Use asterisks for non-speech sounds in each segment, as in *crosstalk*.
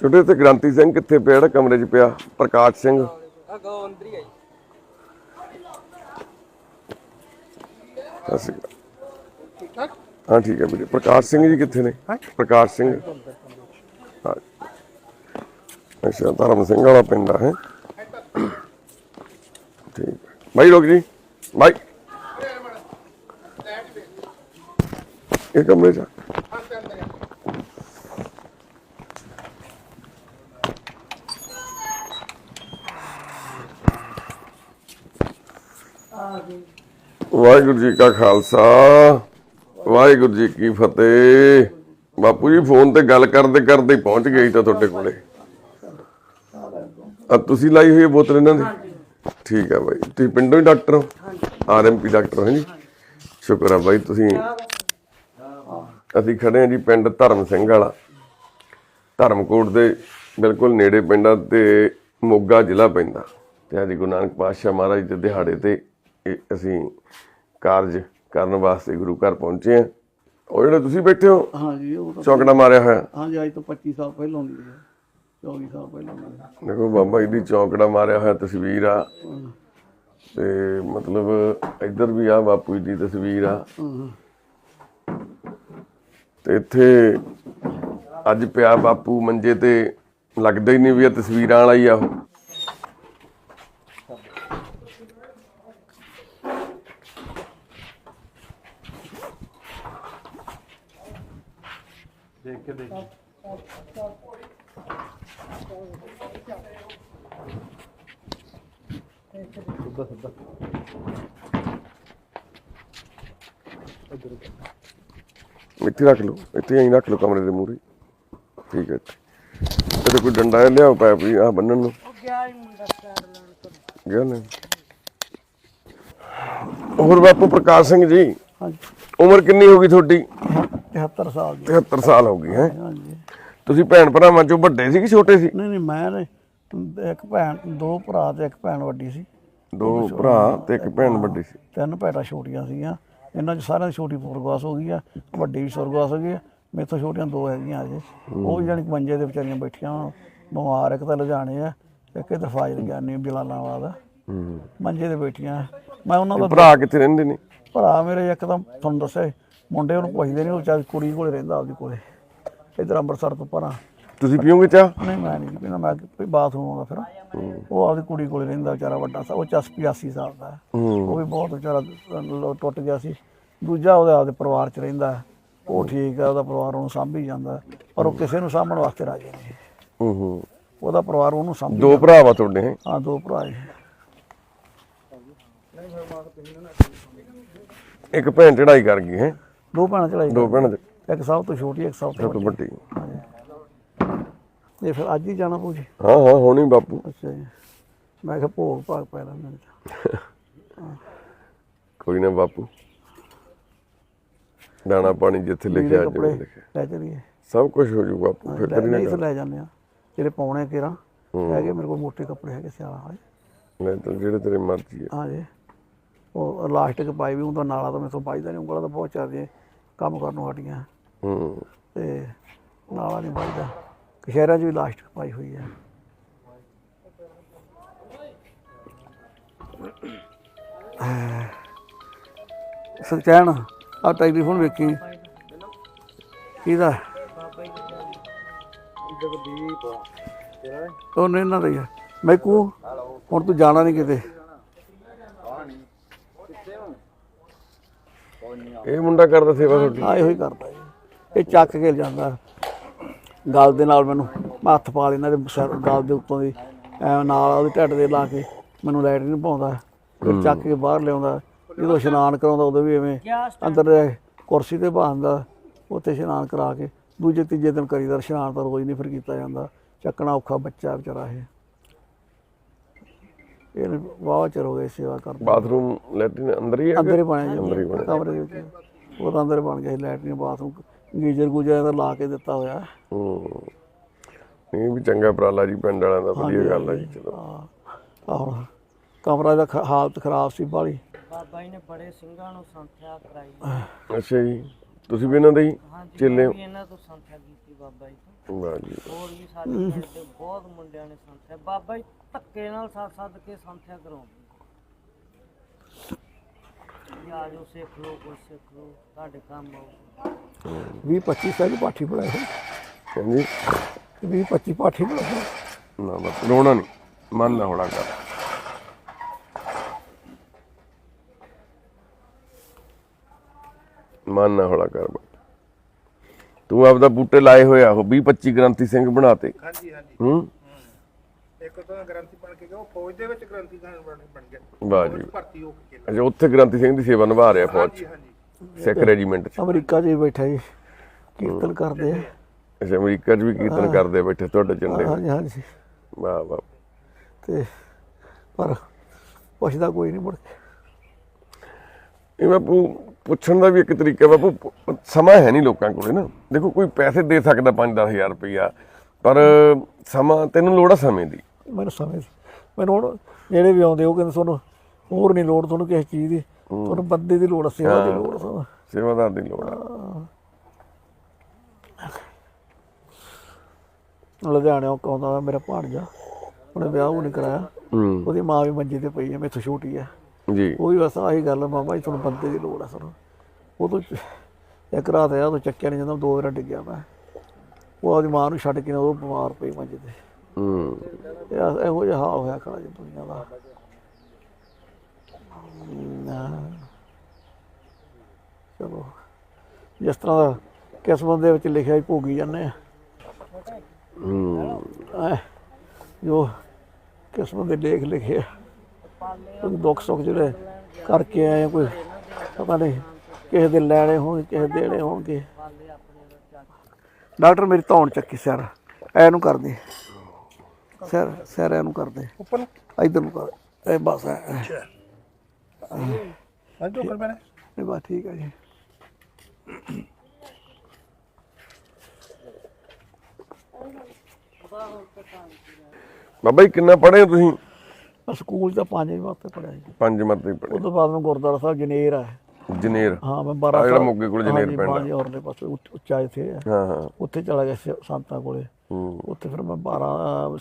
ਛੋਟੇ ਤੇ ਗ੍ਰਾਂਤੀ ਸਿੰਘ ਕਿੱਥੇ ਪਿਆ ਜਿਹੜਾ ਕਮਰੇ 'ਚ ਪਿਆ? ਪ੍ਰਕਾਸ਼ ਸਿੰਘ। ਆ ਗੋ ਅੰਦਰ ਹੀ ਆਈ। ਸਤਿ ਸ਼੍ਰੀ ਅਕਾਲ। ਹਾਂ ਠੀਕ ਹੈ ਵੀਰੇ। ਪ੍ਰਕਾਸ਼ ਸਿੰਘ ਜੀ ਕਿੱਥੇ ਨੇ? ਪ੍ਰਕਾਸ਼ ਸਿੰਘ। ਹਾਂ। ਅੱਛਾ ਧਰਮ ਸਿੰਘ ਵਾਲਾ ਪਿੰਡ ਹੈ? ਠੀਕ। ਬਾਈ ਲੋਕ ਜੀ। ਬਾਈ। ਇਹ ਕਮਰੇ 'ਚ। ਵਾਹਿਗੁਰੂ ਜੀ ਕਾ ਖਾਲਸਾ, ਵਾਹਿਗੁਰੂ ਜੀ ਕੀ ਫਤਿਹ। ਬਾਪੂ ਜੀ, ਫੋਨ ਤੇ ਗੱਲ ਕਰਦੇ ਕਰਦੇ ਪਹੁੰਚ ਗਈ ਤਾਂ ਤੁਹਾਡੇ ਕੋਲੇ। ਆ ਤੁਸੀਂ ਲਾਈ ਹੋਈ ਬੋਤਲ ਇਹਨਾਂ ਦੀ? ਠੀਕ ਹੈ ਬਾਈ। ਤੁਸੀਂ ਪਿੰਡੋਂ ਹੀ ਡਾਕਟਰ ਹੋ? ਆਰਐਮਪੀ ਡਾਕਟਰ ਹੋ ਜੀ? ਸ਼ੁਕਰ ਹੈ ਬਾਈ, ਤੁਸੀਂ ਅਸੀਂ ਖੜੇ ਆ ਜੀ ਪਿੰਡ ਧਰਮ ਸਿੰਘ ਵਾਲਾ। ਧਰਮਕੋਟ ਦੇ ਬਿਲਕੁਲ ਨੇੜੇ ਪਿੰਡਾਂ ਤੇ ਮੋਗਾ ਜ਼ਿਲ੍ਹਾ ਪੈਂਦਾ। ਤੇ ਅੱਜ ਗੁਰੂ ਨਾਨਕ ਪਾਤਸ਼ਾਹ ਮਹਾਰਾਜ ਦੇ ਦਿਹਾੜੇ ਤੇ ਅਸੀਂ ਕਾਰਜ ਕਰਨ ਵਾਸਤੇ ਗੁਰੂ ਘਰ ਪਹੁੰਚੇ ਹਾਂ। ਉਹ ਜਿਹੜੇ ਤੁਸੀਂ ਬੈਠੇ ਹੋ ਹਾਂਜੀ ਉਹ ਤਾਂ ਚੌਕੜਾ ਮਾਰਿਆ ਹੋਇਆ। ਹਾਂਜੀ ਅੱਜ ਤੋਂ 25 ਸਾਲ ਪਹਿਲਾਂ ਦੀ ਹੈ। 24 ਸਾਲ ਪਹਿਲਾਂ ਦੀ ਹੈ। ਦੇਖੋ ਬਾਬਾ ਜੀ ਦੀ ਚੌਕੜਾ ਮਾਰਿਆ ਹੋਇਆ ਤਸਵੀਰ ਆ। ਤੇ ਮਤਲਬ ਇੱਧਰ ਵੀ ਆ ਬਾਪੂ ਜੀ ਦੀ ਤਸਵੀਰ ਆ। ਤੇ ਇੱਥੇ ਅੱਜ ਪਿਆ ਬਾਪੂ ਮੰਜੇ ਤੇ ਲੱਗਦਾ ਹੀ ਨਹੀਂ ਵੀ ਇਹ ਤਸਵੀਰਾਂ ਵਾਲਾ ਹੀ ਆ ਉਹ। ਇੱਥੇ ਰੱਖ ਲਓ ਇੱਥੇ ਐਂ ਰੱਖ ਲਓ ਕਮਰੇ ਦੇ ਮੂਹਰੇ ਠੀਕ ਹੈ ਤੇ ਕੋਈ ਡੰਡਾ ਜਿਹਾ ਲਿਆਓ ਪੈਪ ਜੀ ਆ ਬੰਨਣ ਨੂੰ ਗਿਆ ਹੀ ਮੁੰਡਾ ਸਟੈਂਡ ਲੈਣ ਤੋਂ ਗਿਆ ਨੇ ਹੋਰ ਬਾਪੂ ਪ੍ਰਕਾਸ਼ ਸਿੰਘ ਜੀ ਹਾਂਜੀ। ਉਮਰ ਕਿੰਨੀ ਹੋ ਗਈ ਤੁਹਾਡੀ? 73 ਸਾਲ ਦੀ। 73 ਸਾਲ ਹੋ ਗਈ ਹੈ? ਹਾਂਜੀ ਤੁਸੀਂ ਭੈਣ ਭਰਾਵਾਂ ਚੋਂ ਵੱਡੇ ਸੀ ਕਿ ਛੋਟੇ ਸੀ? ਨਹੀਂ ਨਹੀਂ ਮੈਂ ਇੱਕ ਭੈਣ ਦੋ ਭਰਾ ਤੇ ਇੱਕ ਭੈਣ ਵੱਡੀ ਸੀ। ਦੋ ਭਰਾ ਤੇ ਇੱਕ ਭੈਣ ਵੱਡੀ ਸੀ। ਤਿੰਨ ਭੈਣਾਂ ਛੋਟੀਆਂ ਸੀਗੀਆਂ। ਇਹਨਾਂ 'ਚ ਸਾਰਿਆਂ ਦੀ ਛੋਟੀ ਪੁਰਗਵਾਸ ਹੋ ਗਈ ਆ। ਵੱਡੀ ਵੀ ਸੁਰਗਵਾਸ ਹੋ ਗਈ ਆ। ਮੇਰੇ ਤੋਂ ਛੋਟੀਆਂ ਦੋ ਹੈਗੀਆਂ ਅਜੇ ਉਹ ਵੀ ਕਿ ਮੰਜੇ ਦੇ ਵਿਚਾਰੀਆਂ ਬੈਠੀਆਂ। ਬਿਮਾਰ ਇੱਕ ਤਾਂ ਲੁਧਿਆਣੇ ਆ ਇੱਕ ਇੱਧਰ ਫਾਜ਼ਿਲ ਗਿਆਨੀ ਜਲਾਲਾਬਾਦ ਆ। ਹੂੰ। ਮੰਜੇ ਤੇ ਬੈਠੀਆਂ। ਮੈਂ ਉਹਨਾਂ ਦਾ ਭਰਾ ਕਿੱਥੇ ਰਹਿੰਦੇ ਨੇ? ਭਰਾ ਮੇਰੇ ਇੱਕਦਮ ਤੁਹਾਨੂੰ ਦੱਸਿਆ ਸੀ, ਮੁੰਡੇ ਉਹਨੂੰ ਪੁੱਛਦੇ ਨਹੀਂ ਉਹ ਚਾਹ ਕੁੜੀ ਕੋਲੇ ਰਹਿੰਦਾ ਆਪਦੀ ਕੋਲੇ। ਇੱਧਰ ਅੰਮ੍ਰਿਤਸਰ ਤੋਂ ਪਰਾਂ। ਤੁਸੀਂ ਪੀਓਗੇ ਚਾਹ? ਨਹੀਂ ਮੈਂ ਨਹੀਂ ਪੀਣਾ ਮੈਂ ਕਿ ਬਾਥਰੂਮ ਆਉਂਦਾ ਫਿਰ। ਉਹ ਆਪਦੀ ਕੁੜੀ ਕੋਲੇ ਰਹਿੰਦਾ ਵਿਚਾਰਾ ਵੱਡਾ ਸਾ ਉਹ 80 80 ਸਾਲ ਦਾ। ਹੈ। ਹੂੰ ਉਹ ਵੀ ਬਹੁਤ ਵਿਚਾਰਾ ਲੋ- ਟੁੱਟ ਗਿਆ ਸੀ। ਦੂਜਾ ਉਹਦੇ ਆਪਦੇ ਪਰਿਵਾਰ 'ਚ ਰਹਿੰਦਾ। ਹੈ। ਉਹ ਠੀਕ ਹੈ ਉਹਦਾ ਪਰਿਵਾਰ ਉਹਨੂੰ ਸਾਂਭੀ ਜਾਂਦਾ। ਹੈ। ਪਰ ਉਹ ਕਿਸੇ ਨੂੰ ਸਾਂਭਣ ਵਾਸਤੇ ਰਾਜੀ ਨਹੀਂ ਹੂੰ ਹੂੰ। ਉਹਦਾ ਪਰਿਵਾਰ ਉਹਨੂੰ ਸਾਂਭੀ ਦੋ ਭਰਾ ਵਾ ਤੁਹਾਡੇ? ਹੈਂ? ਹਾਂ ਦੋ ਭਰਾ ਹੈ। ਇੱਕ ਭੈਣ ਚੜਾਈ ਕਰ ਗਈ ਹੈ? ਦੋ ਭੈਣਾਂ ਚੜਾਈ ਦੋ ਭੈਣਾਂ ਤੇ ਇੱਕ ਸਭ ਤੋਂ ਛੋਟੀ ਇੱਕ ਸਭ ਤੋਂ ਤੋਂ ਵੱਡੀ। ਇਹ ਫਿਰ ਅੱਜ ਹੀ ਜਾਣਾ ਪਊ ਜੀ? ਹਾਂ ਹਾਂ ਹੋਣੀ ਬਾਪੂ। ਅੱਛਾ ਜੀ। ਮੈਂ ਕਿਹਾ ਭੋਗ ਭਾਗ ਪੈ ਲੈਂਦੇ ਨੇ *laughs* ਕੋਈ ਨਾ ਬਾਪੂ। ਦਾਣਾ ਪਾਣੀ ਜਿੱਥੇ ਲਿਖਿਆ ਜਿਵੇਂ ਲਿਖਿਆ। ਲੈ ਚਲੀਏ। ਸਭ ਕੁਝ ਹੋ ਜੂ ਬਾਪੂ ਫਿਰ ਕਰੀ ਨਹੀਂ। ਲੈ ਜਾਂਦੇ ਆ। ਜਿਹੜੇ ਪਾਉਣੇ ਕਿਰਾਂ ਹੈਗੇ ਮੇਰੇ ਕੋਲ ਮੋਟੇ ਕੱਪੜੇ ਹੈਗੇ ਸਿਆਲਾ ਵਾਲੇ। ਨਹੀਂ ਤਾਂ ਜਿਹੜੇ ਤੇਰੇ ਮਰਜ਼ੀ ਹਾਂ ਜੀ। ਉਹ ਇਲਾਸਟਿਕ ਪਾਈ ਵੀ ਹੁੰਦਾ ਨਾਲਾ ਤਾਂ ਮੇਥੋਂ ਪਾਈਦਾ ਨਹੀਂ ਉਂਗਲਾਂ ਤਾਂ ਬਹੁਤ ਚੱਲਦੀਆਂ ਕੰਮ ਕਰਨ ਨੂੰ ਹਟੀਆਂ। ਹੂੰ। ਤੇ ਨਾਲਾ ਨਹੀਂ ਪਾਈਦਾ। ਕਸ਼ਹਿਰਾਂ 'ਚ ਵੀ ਇਲਾਸਟਿਕ ਪਾਈ ਹੋਈ ਹੈ ਸਚੈਨ ਆ ਟੈਲੀਫੋਨ ਵੇਖੀ। ਕਿਹਦਾ? ਉਹ ਨਹੀਂ ਨਾ ਰਹੀ ਮੈਂ ਕੋ ਹੁਣ ਤੂੰ ਜਾਣਾ ਨਹੀਂ ਕਿਤੇ। ਇਹ ਮੁੰਡਾ ਕਰਦਾ ਸੇਵਾ ਤੁਹਾਡੀ? ਆ ਇਹੋ ਹੀ ਕਰਦਾ ਜੀ। ਇਹ ਚੱਕ ਕੇ ਜਾਂਦਾ ਗਲ ਦੇ ਨਾਲ ਮੈਨੂੰ ਹੱਥ ਪਾ ਲੈਣਾ ਤੇ ਗਲ ਦੇ ਉੱਤੋਂ ਦੀ ਐ ਨਾਲ ਉਹਦੇ ਢੱਡ ਦੇ ਲਾ ਕੇ ਮੈਨੂੰ ਲਾਈਟ ਨਹੀਂ ਪਾਉਂਦਾ। ਫਿਰ ਚੱਕ ਕੇ ਬਾਹਰ ਲਿਆਉਂਦਾ। ਜਦੋਂ ਇਸ਼ਨਾਨ ਕਰਾਉਂਦਾ ਉਦੋਂ ਵੀ ਐਵੇਂ ਅੰਦਰ ਕੁਰਸੀ ਤੇ ਬਾਂਦਾ ਉੱਥੇ ਇਸ਼ਨਾਨ ਕਰਾ ਕੇ ਦੂਜੇ ਤੀਜੇ ਦਿਨ ਕਰੀਦਾ ਇਸ਼ਨਾਨ ਤਾਂ ਰੋਜ਼ ਨਹੀਂ ਫਿਰ ਕੀਤਾ ਜਾਂਦਾ। ਚੱਕਣਾ ਔਖਾ ਬੱਚਾ ਵਿਚਾਰਾ ਇਹ। ਇਹ ਵਾਹ ਚਿਰ ਹੋ ਗਏ ਸੇਵਾ ਕਰਦਾ ਬਾਥਰੂਮ ਲੈਟਰਿਨ ਅੰਦਰ ਹੀ ਹੈ ਅੰਦਰ ਹੀ ਬਣਿਆ ਜੀ। ਅੰਦਰ ਹੀ ਬਣਿਆ ਕਮਰੇ ਦੇ ਵਿੱਚ। ਉਹ ਤਾਂ ਅੰਦਰ ਬਣ ਗਿਆ ਸੀ ਲੈਟਰੀਨ ਬਾਥਰੂਮ। ਗੀਜ਼ਰ ਗੂਜਰ ਦਾ ਲਾ ਕੇ ਦਿੱਤਾ ਹੋਇਆ। ਹੂੰ। ਇਹ ਵੀ ਚੰਗਾ ਉਪਰਾਲਾ ਜੀ ਪਿੰਡ ਵਾਲਿਆਂ ਦਾ ਵਧੀਆ ਗੱਲ ਹੈ ਜੀ ਚਲੋ। ਆਹੋ ਕਮਰਾ ਦਾ ਹਾਲਤ ਖਰਾਬ ਸੀ ਬਾਲੀ ਬਾਬਾ ਜੀ ਨੇ ਬੜੇ ਸਿੰਘਾਂ ਨੂੰ ਸੰਥਿਆ ਕਰਾਈ। ਅੱਛਾ ਜੀ। ਤੁਸੀਂ ਵੀ ਇਹਨਾਂ ਦੇ ਹੀ ਚੇਲੇ ਵੀ ਇਹਨਾਂ ਤੋਂ ਸੰਥਿਆ ਕੀਤੀ ਬਾਬਾ ਜੀ। ਤੋਂ ਵਾਹ ਜੀ ਹੋਰ ਵੀ ਸਾਡੇ ਪਿੰਡ ਦੇ ਬਹੁਤ ਮੁੰਡਿਆਂ ਨੇ ਸੰਥਿਆ। ਬਾਬਾ ਜੀ ਧੱਕੇ ਨਾਲ ਸੱਦ ਸੱਦ ਕੇ ਸੰਥਿਆ ਕਰਾਉਂਦੇ ਵੀ ਆ ਜਾਓ ਸਿੱਖ ਲਓ ਕੁਛ ਸਿੱਖ ਲਓ ਤੁਹਾਡੇ ਕੰਮ ਆਊ। 20 25 ਸਾਲ ਪਾਠੀ ਪੜਾਏ ਹੋਏ। ਹਾਂਜੀ। 20 25 ਪਾਠੀ ਪੜਾਏ ਹੋਏ। ਨਾ ਬਸ ਰੋਣਾ ਨਹੀਂ। ਮਨ ਨਾ ਹੋਣਾ ਕਰ। ਮਨ ਨਾ ਹੋਣਾ ਕਰ। ਤੂੰ ਆਪਦਾ ਬੂਟੇ ਲਾਏ ਹੋਏ ਆ ਉਹ 20 25 ਗ੍ਰੰਥੀ ਸਿੰਘ ਬਣਾਤੇ। ਹਾਂਜੀ ਹਾਂਜੀ। ਹੂੰ? ਇੱਕ ਤਾਂ ਗ੍ਰੰਥੀ ਬਣ ਕੇ ਗਿਆ ਉਹ ਫੌਜ ਦੇ ਵਿੱਚ ਗ੍ਰੰਥੀ ਖਾਨ ਬਣ ਬਣ ਗਿਆ। ਵਾਹ ਜੀ। ਭਰਤੀ ਹੋ ਕੇ ਅੱਛਾ ਉੱਥੇ ਗ੍ਰੰਥੀ ਸਿੰਘ ਦੀ ਸੇਵਾ ਨਿਭਾ ਰਿਹਾ ਫੌਜ ਹਾਂਜੀ ਚ? ਹਾਂਜੀ। ਸਿੱਖ ਰੈਜੀਮੈਂਟ ਚ? ਅਮਰੀਕਾ 'ਚ ਹੀ ਬੈਠਾ ਜੀ। ਕੀਰਤਨ ਕਰਦੇ ਆ। ਅੱਛਾ ਅਮਰੀਕਾ ਚ ਵੀ ਕੀਰਤਨ ਕਰਦੇ ਬੈਠੇ ਤੁਹਾਡੇ ਝੰਡੇ ਹਾਂਜੀ ਹਾਂਜੀ। ਵਾਹ ਵਾਹ। ਤੇ ਪਰ ਪੁੱਛਦਾ ਕੋਈ ਨਹੀਂ ਮੁੜ ਕੇ। ਇਹ ਬਾਪੂ ਪੁੱਛਣ ਦਾ ਵੀ ਇੱਕ ਤਰੀਕਾ ਬਾਪੂ ਪ- ਸਮਾਂ ਹੈ ਨਹੀਂ ਲੋਕਾਂ ਕੋਲੇ ਨਾ। ਦੇਖੋ ਕੋਈ ਪੈਸੇ ਦੇ ਸਕਦਾ 5-10000 ਰੁਪਇਆ ਪਰ ਸਮਾਂ ਤੈਨੂੰ ਲੋੜ ਆ ਸਮੇਂ ਦੀ। ਮੈਨੂੰ ਸਮਝ ਮੈਨੂੰ ਹੁਣ ਜਿਹੜੇ ਵੀ ਆਉਂਦੇ ਉਹ ਕਹਿੰਦੇ ਤੁਹਾਨੂੰ ਹੋਰ ਨਹੀਂ ਲੋੜ ਤੁਹਾਨੂੰ ਕਿਸੇ ਚੀਜ਼ ਦੀ। ਤੁਹਾਨੂੰ ਬੰਦੇ ਦੀ ਲੋੜ ਆ, ਸੇਵਾ ਦੀ ਲੋੜ। ਸੇਵਾਦਾਰ ਦੀ ਲੋੜ ਆ। ਲੁਧਿਆਣਿਓਂ ਆਉਂਦਾ ਮੇਰਾ ਭਾਣਜਾ ਉਹਨੇ ਵਿਆਹ ਉਹ ਨਹੀਂ ਕਰਾਇਆ। ਉਹਦੀ ਮਾਂ ਵੀ ਮੰਜੇ ਤੇ ਪਈ ਹੈ ਮੇਥੋਂ ਛੋਟੀ ਹੈ ਜੀ। ਉਹ ਵੀ ਬਸ ਆਹੀ ਗੱਲ ਆ, ਮਾਮਾ ਜੀ ਤੁਹਾਨੂੰ ਬੰਦੇ ਦੀ ਲੋੜ ਆ ਸਾਨੂੰ। ਉਹ ਤੋਂ ਇੱਕ ਰਾਤ ਆਇਆ ਉਹ ਚੱਕਿਆ ਨਹੀਂ ਜਾਂਦਾ ਦੋ ਵਾਰ ਡਿੱਗਿਆ ਮੈਂ। ਉਹ ਆਪਦੀ ਮਾਂ ਨੂੰ ਛੱਡ ਕੇ ਉਹ ਬਿਮਾਰ ਪਈ ਮੰਜੇ ਤੇ ਹੂੰ। ਇਹ ਇਹੋ ਜਿਹਾ ਹਾਲ ਹੋਇਆ ਖੜਾ ਜੀ ਦੁਨੀਆ ਦਾ। ਚਲੋ। ਜਿਸ ਤਰ੍ਹਾਂ ਦਾ ਕਿਸਮਤ ਦੇ ਵਿੱਚ ਲਿਖਿਆ ਹੀ ਭੋਗੀ ਜਾਂਦੇ ਆ। ਹੂੰ। ਜੋ ਕਿਸਮਤ ਦੇ ਲੇਖ ਲਿਖੇ ਆ। ਕੋਈ ਦੁੱਖ ਸੁੱਖ ਜਿਹੜੇ ਕਰਕੇ ਆਏ ਆ ਕੋਈ ਪਤਾ ਨਹੀਂ ਕਿਸੇ ਦੇ ਲੈਣੇ ਹੋਣ ਕਿਸੇ ਦੇ ਦੇਣੇ ਹੋਣਗੇ। ਡਾਕਟਰ ਮੇਰੀ ਧੌਣ ਚੱਕੀ ਸਿਰ ਐ ਨੂੰ ਕਰਦੇ। ਸਿਰ ਸਿਰ ਐ ਨੂੰ ਕਰਦੇ। ਉੱਪਰ ਨੂੰ? ਇਧਰ ਨੂੰ ਕਰ ਇਹ ਬਸ ਐ। ਐ। ਹਾਂਜੀ ਉੱਪਰ ਮੈਨੇ ਇਹ ਬਸ ਠੀਕ ਹੈ ਜੀ। ਬਾਬਾ ਜੀ ਕਿੰਨਾ ਪੜ੍ਹੇ ਹੋ ਤੁਸੀਂ? ਮੈਂ ਸਕੂਲ ਦਾ ਪੰਜਵੀਂ ਵਾਸਤੇ ਪੜਿਆ ਜੀ ਪੰਜ ਮੱਤੇ ਪੜ੍ਹੇ ਉਸ ਤੋਂ ਬਾਅਦ ਮੈਂ ਗੁਰਦੁਆਰਾ ਸਾਹਿਬ ਜਨੇਰ ਆ ਜਨੇਰ? ਹਾਂ ਮੈਂ 12 ਆਹ ਜਿਹੜਾ ਸਾਲ ਮੋਗੇ ਕੋਲ ਜਨੇਰ ਪਿੰਡ ਆ। ਹਾਂਜੀ ਔਰਲੇ ਪਾਸੇ ਉੱਚ- ਉੱਚਾ ਇੱਥੇ ਆ। ਹਾਂ ਹਾਂ। ਉੱਥੇ ਚਲਾ ਗਿਆ ਸੀ ਸੰਤਾਂ ਕੋਲੇ। ਹੂੰ। ਉੱਥੇ ਫਿਰ ਮੈਂ 12